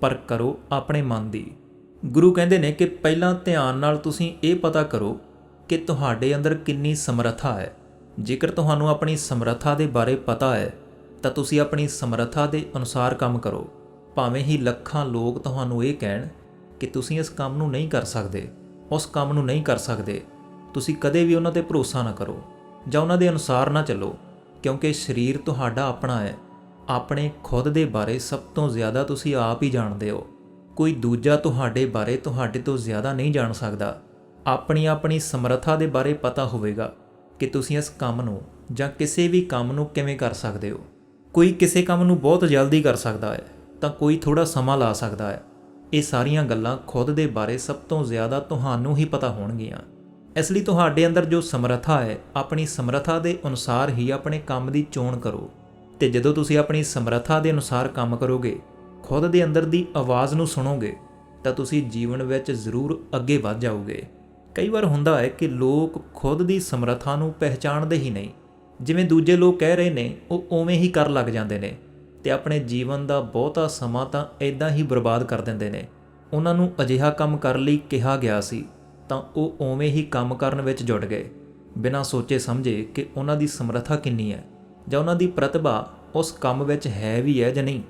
ਪਰ ਕਰੋ ਆਪਣੇ ਮਨ ਦੀ। ਗੁਰੂ ਕਹਿੰਦੇ ਨੇ ਕਿ ਪਹਿਲਾਂ ਧਿਆਨ ਨਾਲ ਤੁਸੀਂ ਇਹ ਪਤਾ ਕਰੋ ਕਿ ਤੁਹਾਡੇ ਅੰਦਰ ਕਿੰਨੀ ਸਮਰੱਥਾ ਹੈ। ਜੇਕਰ ਤੁਹਾਨੂੰ ਆਪਣੀ ਸਮਰੱਥਾ ਦੇ ਬਾਰੇ ਪਤਾ ਹੈ, ਤਾਂ ਤੁਸੀਂ ਆਪਣੀ ਸਮਰੱਥਾ ਦੇ ਅਨੁਸਾਰ ਕੰਮ ਕਰੋ। ਭਾਵੇਂ ਹੀ ਲੱਖਾਂ ਲੋਕ ਤੁਹਾਨੂੰ ਇਹ ਕਹਿਣ ਕਿ ਤੁਸੀਂ ਇਸ ਕੰਮ ਨੂੰ ਨਹੀਂ ਕਰ ਸਕਦੇ, ਉਸ ਕੰਮ ਨੂੰ ਨਹੀਂ ਕਰ ਸਕਦੇ, ਤੁਸੀਂ ਕਦੇ ਵੀ ਉਹਨਾਂ ਤੇ ਭਰੋਸਾ ਨਾ ਕਰੋ ਜਾਂ ਉਹਨਾਂ ਦੇ ਅਨੁਸਾਰ ਨਾ ਚੱਲੋ, ਕਿਉਂਕਿ ਸਰੀਰ ਤੁਹਾਡਾ ਆਪਣਾ ਹੈ। ਆਪਣੇ ਖੁਦ ਦੇ ਬਾਰੇ ਸਭ ਤੋਂ ਜ਼ਿਆਦਾ ਤੁਸੀਂ ਆਪ ਹੀ ਜਾਣਦੇ ਹੋ। ਕੋਈ ਦੂਜਾ ਤੁਹਾਡੇ ਬਾਰੇ ਤੁਹਾਡੇ ਤੋਂ ਜ਼ਿਆਦਾ ਨਹੀਂ ਜਾਣ ਸਕਦਾ। ਆਪਣੀ ਆਪਣੀ ਸਮਰੱਥਾ ਦੇ ਬਾਰੇ ਪਤਾ ਹੋਵੇਗਾ ਕਿ ਤੁਸੀਂ ਇਸ ਕੰਮ ਨੂੰ ਜਾਂ ਕਿਸੇ ਵੀ ਕੰਮ ਨੂੰ ਕਿਵੇਂ ਕਰ ਸਕਦੇ ਹੋ। ਕੋਈ ਕਿਸੇ ਕੰਮ ਨੂੰ ਬਹੁਤ ਜਲਦੀ ਕਰ ਸਕਦਾ ਹੈ, ਤਾਂ ਕੋਈ ਥੋੜਾ ਸਮਾਂ ਲਾ ਸਕਦਾ ਹੈ। ਇਹ ਸਾਰੀਆਂ ਗੱਲਾਂ ਖੁਦ ਦੇ ਬਾਰੇ ਸਭ ਤੋਂ ਜ਼ਿਆਦਾ ਤੁਹਾਨੂੰ ਹੀ ਪਤਾ ਹੋਣਗੀਆਂ। ਇਸ ਲਈ ਤੁਹਾਡੇ ਅੰਦਰ ਜੋ ਸਮਰੱਥਾ ਹੈ, ਆਪਣੀ ਸਮਰੱਥਾ ਦੇ ਅਨੁਸਾਰ ਹੀ ਆਪਣੇ ਕੰਮ ਦੀ ਚੋਣ ਕਰੋ। ਤੇ ਜਦੋਂ ਤੁਸੀਂ ਆਪਣੀ ਸਮਰੱਥਾ ਦੇ ਅਨੁਸਾਰ ਕੰਮ ਕਰੋਗੇ ਖੁਦ ਦੇ ਅੰਦਰ ਦੀ ਆਵਾਜ਼ ਨੂੰ ਸੁਣੋਗੇ, ਤਾਂ ਤੁਸੀਂ ਜੀਵਨ ਵਿੱਚ ਜ਼ਰੂਰ ਅੱਗੇ ਵਧ ਜਾਓਗੇ। ਕਈ ਵਾਰ ਹੁੰਦਾ ਹੈ ਕਿ ਲੋਕ ਖੁਦ ਦੀ ਸਮਰੱਥਾ ਨੂੰ ਪਹਿਚਾਣਦੇ ਹੀ ਨਹੀਂ। ਜਿਵੇਂ ਦੂਜੇ ਲੋਕ ਕਹਿ ਰਹੇ ਨੇ, ਉਹ ਉਵੇਂ ਹੀ ਕਰ ਲੱਗ ਜਾਂਦੇ ਨੇ ਤੇ ਆਪਣੇ ਜੀਵਨ ਦਾ ਬਹੁਤਾ ਸਮਾਂ ਤਾਂ ਇਦਾਂ ਹੀ ਬਰਬਾਦ ਕਰ ਦਿੰਦੇ ਨੇ। ਉਹਨਾਂ ਨੂੰ ਅਜਿਹਾ ਕੰਮ ਕਰਨ ਲਈ ਕਿਹਾ ਗਿਆ ਸੀ, ਤਾਂ ਉਹ ਉਵੇਂ ਹੀ ਕੰਮ ਕਰਨ ਵਿੱਚ ਜੁੜ ਗਏ। ਬਿਨਾਂ ਸੋਚੇ ਸਮਝੇ ਕਿ ਉਹਨਾਂ ਦੀ ਸਮਰੱਥਾ ਕਿੰਨੀ ਹੈ, ਜਾਂ ਉਹਨਾਂ ਦੀ ਪ੍ਰਤਿਭਾ ਉਸ ਕੰਮ ਵਿੱਚ ਹੈ ਵੀ ਹੈ ਜਾਂ ਨਹੀਂ।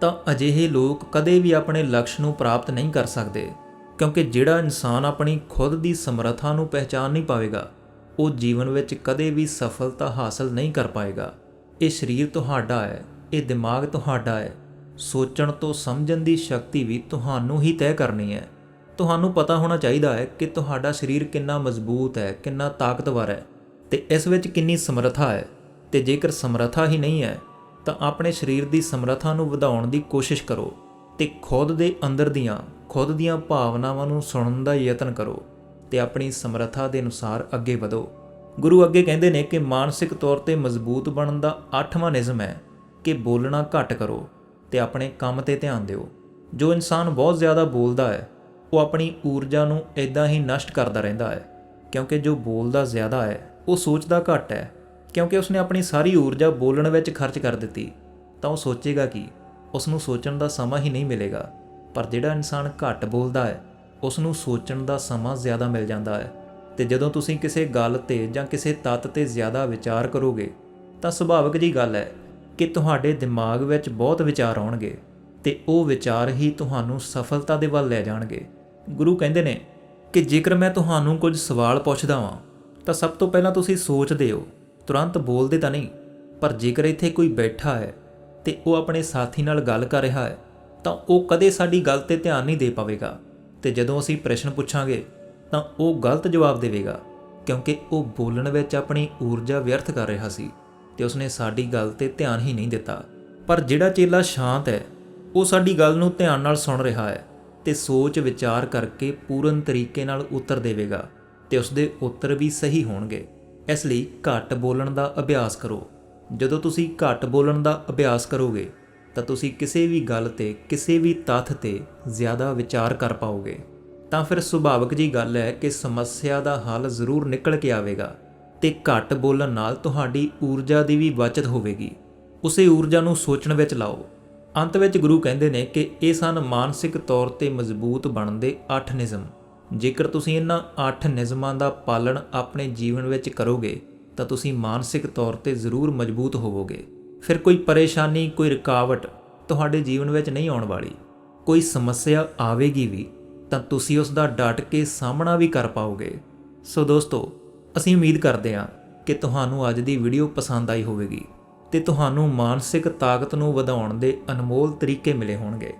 ਤਾਂ ਅਜਿਹੇ ਲੋਕ ਕਦੇ ਵੀ ਆਪਣੇ ਲਕਸ਼ ਨੂੰ ਪ੍ਰਾਪਤ ਨਹੀਂ ਕਰ ਸਕਦੇ, ਕਿਉਂਕਿ ਜਿਹੜਾ ਇਨਸਾਨ ਆਪਣੀ ਖੁਦ ਦੀ ਸਮਰੱਥਾ ਨੂੰ ਪਹਿਚਾਨ ਨਹੀਂ ਪਾਵੇਗਾ, ਉਹ ਜੀਵਨ ਵਿੱਚ ਕਦੇ ਵੀ ਸਫਲਤਾ ਹਾਸਲ ਨਹੀਂ ਕਰ ਪਾਏਗਾ। ਇਹ ਸਰੀਰ ਤੁਹਾਡਾ ਹੈ, ਇਹ ਦਿਮਾਗ ਤੁਹਾਡਾ ਹੈ, ਸੋਚਣ ਤੋਂ ਸਮਝਣ ਦੀ ਸ਼ਕਤੀ ਵੀ ਤੁਹਾਨੂੰ ਹੀ ਤੈਅ ਕਰਨੀ ਹੈ। ਤੁਹਾਨੂੰ ਪਤਾ ਹੋਣਾ ਚਾਹੀਦਾ ਹੈ ਕਿ ਤੁਹਾਡਾ ਸਰੀਰ ਕਿੰਨਾ ਮਜ਼ਬੂਤ ਹੈ, ਕਿੰਨਾ ਤਾਕਤਵਰ ਹੈ, ਤੇ ਇਸ ਵਿੱਚ ਕਿੰਨੀ ਸਮਰੱਥਾ ਹੈ, ਤੇ ਜੇਕਰ ਸਮਰੱਥਾ ਹੀ ਨਹੀਂ ਹੈ ਤਾਂ ਆਪਣੇ ਸਰੀਰ ਦੀ ਸਮਰੱਥਾ ਨੂੰ ਵਧਾਉਣ ਦੀ ਕੋਸ਼ਿਸ਼ ਕਰੋ ਤੇ ਖੁਦ ਦੇ ਅੰਦਰ ਦੀਆਂ, ਖੁਦ ਦੀਆਂ ਭਾਵਨਾਵਾਂ ਨੂੰ ਸੁਣਨ ਦਾ ਯਤਨ ਕਰੋ ਤੇ ਆਪਣੀ ਸਮਰੱਥਾ ਦੇ ਅਨੁਸਾਰ ਅੱਗੇ ਵਧੋ। ਗੁਰੂ ਅੱਗੇ ਕਹਿੰਦੇ ਨੇ ਕਿ ਮਾਨਸਿਕ ਤੌਰ ਤੇ ਮਜ਼ਬੂਤ ਬਣਨ ਦਾ ਅੱਠਵਾਂ ਨਿਯਮ ਹੈ ਕਿ ਬੋਲਣਾ ਘੱਟ ਕਰੋ ਤੇ ਆਪਣੇ ਕੰਮ ਤੇ ਧਿਆਨ ਦਿਓ। ਜੋ ਇਨਸਾਨ ਬਹੁਤ ਜ਼ਿਆਦਾ ਬੋਲਦਾ ਹੈ, ਉਹ ਆਪਣੀ ਊਰਜਾ ਨੂੰ ਇਦਾਂ ਹੀ ਨਸ਼ਟ ਕਰਦਾ ਰਹਿੰਦਾ ਹੈ, ਕਿਉਂਕਿ ਜੋ ਬੋਲਦਾ ਜ਼ਿਆਦਾ ਹੈ, ਉਹ ਸੋਚਦਾ ਘੱਟ ਹੈ ਕਿਉਂਕਿ ਉਸਨੇ ਆਪਣੀ ਸਾਰੀ ਊਰਜਾ ਬੋਲਣ ਵਿੱਚ ਖਰਚ ਕਰ ਦਿੱਤੀ, ਤਾਂ ਉਹ ਸੋਚੇਗਾ ਕਿ ਉਸ ਨੂੰ ਸੋਚਣ ਦਾ ਸਮਾਂ ਹੀ ਨਹੀਂ ਮਿਲੇਗਾ, ਪਰ ਜਿਹੜਾ ਇਨਸਾਨ ਘੱਟ ਬੋਲਦਾ ਹੈ ਉਸ ਨੂੰ ਸੋਚਣ ਦਾ ਸਮਾਂ ਜ਼ਿਆਦਾ ਮਿਲ ਜਾਂਦਾ ਹੈ। ਤੇ ਜਦੋਂ ਤੁਸੀਂ ਕਿਸੇ ਗੱਲ ਤੇ ਜਾਂ ਕਿਸੇ ਤੱਤ ਤੇ ਜ਼ਿਆਦਾ ਵਿਚਾਰ ਕਰੋਗੇ, ਤਾਂ ਸੁਭਾਵਿਕ ਜੀ ਗੱਲ ਹੈ ਕਿ ਤੁਹਾਡੇ ਦਿਮਾਗ ਵਿੱਚ ਬਹੁਤ ਵਿਚਾਰ ਆਉਣਗੇ ਤੇ ਉਹ ਵਿਚਾਰ ਹੀ ਤੁਹਾਨੂੰ ਸਫਲਤਾ ਦੇ ਵੱਲ ਲੈ ਜਾਣਗੇ। ਗੁਰੂ ਕਹਿੰਦੇ ਨੇ ਕਿ ਜੇਕਰ ਮੈਂ ਤੁਹਾਨੂੰ ਕੁਝ ਸਵਾਲ ਪੁੱਛਦਾ ਹਾਂ ਤਾਂ ਸਭ ਤੋਂ ਪਹਿਲਾਂ ਤੁਸੀਂ ਸੋਚਦੇ ਹੋ ਤੁਰੰਤ ਬੋਲਦੇ ਤਾਂ ਨਹੀਂ, ਪਰ ਜੇਕਰ ਇੱਥੇ ਕੋਈ ਬੈਠਾ ਹੈ ਤੇ ਉਹ ਆਪਣੇ ਸਾਥੀ ਨਾਲ ਗੱਲ ਕਰ ਰਿਹਾ ਹੈ, ਤਾਂ ਉਹ ਕਦੇ ਸਾਡੀ ਗੱਲ ਤੇ ਧਿਆਨ ਨਹੀਂ ਦੇ ਪਾਵੇਗਾ। ਤੇ ਜਦੋਂ ਅਸੀਂ ਪ੍ਰਸ਼ਨ ਪੁੱਛਾਂਗੇ, ਤਾਂ ਉਹ ਗਲਤ ਜਵਾਬ ਦੇਵੇਗਾ, ਕਿਉਂਕਿ ਉਹ ਬੋਲਣ ਵਿੱਚ ਆਪਣੀ ਊਰਜਾ ਵਿਅਰਥ ਕਰ ਰਿਹਾ ਸੀ ਤੇ ਉਸਨੇ ਸਾਡੀ ਗੱਲ ਤੇ ਧਿਆਨ ਹੀ ਨਹੀਂ ਦਿੱਤਾ। ਪਰ ਜਿਹੜਾ ਚੇਲਾ ਸ਼ਾਂਤ ਹੈ, ਉਹ ਸਾਡੀ ਗੱਲ ਨੂੰ ਧਿਆਨ ਨਾਲ ਸੁਣ ਰਿਹਾ ਹੈ ਤੇ ਸੋਚ ਵਿਚਾਰ ਕਰਕੇ ਪੂਰਨ ਤਰੀਕੇ ਨਾਲ ਉੱਤਰ ਦੇਵੇਗਾ ਤੇ ਉਸਦੇ ਉੱਤਰ ਵੀ ਸਹੀ ਹੋਣਗੇ। ਇਸ ਲਈ ਘੱਟ ਬੋਲਣ ਦਾ ਅਭਿਆਸ ਕਰੋ। ਜਦੋਂ ਤੁਸੀਂ ਘੱਟ ਬੋਲਣ ਦਾ ਅਭਿਆਸ ਕਰੋਗੇ, ਤਾਂ ਤੁਸੀਂ ਕਿਸੇ ਵੀ ਗੱਲ ਤੇ, ਕਿਸੇ ਵੀ ਤੱਥ ਤੇ ਜ਼ਿਆਦਾ ਵਿਚਾਰ ਕਰ ਪਾਓਗੇ। ਤਾਂ ਫਿਰ ਸੁਭਾਵਿਕ ਜੀ ਗੱਲ ਹੈ ਕਿ ਸਮੱਸਿਆ ਦਾ ਹੱਲ ਜ਼ਰੂਰ ਨਿਕਲ ਕੇ ਆਵੇਗਾ ਤੇ ਘੱਟ ਬੋਲਣ ਨਾਲ ਤੁਹਾਡੀ ਊਰਜਾ ਦੀ ਵੀ ਬਚਤ ਹੋਵੇਗੀ। ਉਸੇ ਊਰਜਾ ਨੂੰ ਸੋਚਣ ਵਿੱਚ ਲਾਓ। ਅੰਤ ਵਿੱਚ ਗੁਰੂ ਕਹਿੰਦੇ ਨੇ ਕਿ ਇਹ ਸਨ ਮਾਨਸਿਕ ਤੌਰ ਤੇ ਮਜ਼ਬੂਤ ਬਣਨ ਦੇ 8 ਨਿਯਮ। ਜੇਕਰ ਤੁਸੀਂ ਇਹਨਾਂ 8 ਨਿਯਮਾਂ ਦਾ ਪਾਲਣ ਆਪਣੇ ਜੀਵਨ ਵਿੱਚ ਕਰੋਗੇ, ਤਾਂ ਤੁਸੀਂ ਮਾਨਸਿਕ ਤੌਰ ਤੇ ਜ਼ਰੂਰ ਮਜ਼ਬੂਤ ਹੋਵੋਗੇ। ਫਿਰ ਕੋਈ ਪਰੇਸ਼ਾਨੀ, ਕੋਈ ਰੁਕਾਵਟ ਤੁਹਾਡੇ ਜੀਵਨ ਵਿੱਚ ਨਹੀਂ ਆਉਣ ਵਾਲੀ। ਕੋਈ ਸਮੱਸਿਆ ਆਵੇਗੀ ਵੀ, ਤਾਂ ਤੁਸੀਂ ਉਸ ਦਾ ਡਟ ਕੇ ਸਾਹਮਣਾ ਵੀ ਕਰ ਪਾਓਗੇ। ਸੋ ਦੋਸਤੋ, ਅਸੀਂ ਉਮੀਦ ਕਰਦੇ ਹਾਂ ਕਿ ਤੁਹਾਨੂੰ ਅੱਜ ਦੀ ਵੀਡੀਓ ਪਸੰਦ ਆਈ ਹੋਵੇਗੀ ਤੇ ਤੁਹਾਨੂੰ ਮਾਨਸਿਕ ਤਾਕਤ ਨੂੰ ਵਧਾਉਣ ਦੇ ਅਨਮੋਲ ਤਰੀਕੇ ਮਿਲੇ ਹੋਣਗੇ।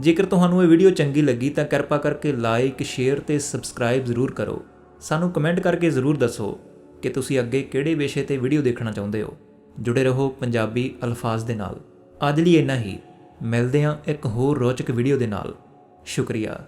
ਜੇਕਰ ਤੁਹਾਨੂੰ ਇਹ ਵੀਡੀਓ ਚੰਗੀ ਲੱਗੀ ਤਾਂ ਕਿਰਪਾ ਕਰਕੇ ਲਾਈਕ ਸ਼ੇਅਰ ਤੇ ਸਬਸਕ੍ਰਾਈਬ ਜ਼ਰੂਰ ਕਰੋ। ਸਾਨੂੰ ਕਮੈਂਟ ਕਰਕੇ ਜ਼ਰੂਰ ਦੱਸੋ ਕਿ ਤੁਸੀਂ ਅੱਗੇ ਕਿਹੜੇ ਵਿਸ਼ੇ ਤੇ ਵੀਡੀਓ ਦੇਖਣਾ ਚਾਹੁੰਦੇ ਹੋ। ਜੁੜੇ ਰਹੋ ਪੰਜਾਬੀ ਅਲਫਾਜ਼ ਦੇ ਨਾਲ। ਅੱਜ ਲਈ ਇੰਨਾ ਹੀ। ਮਿਲਦੇ ਹਾਂ ਇੱਕ ਹੋਰ ਰੋਚਕ ਵੀਡੀਓ ਦੇ ਨਾਲ। ਸ਼ੁਕਰੀਆ।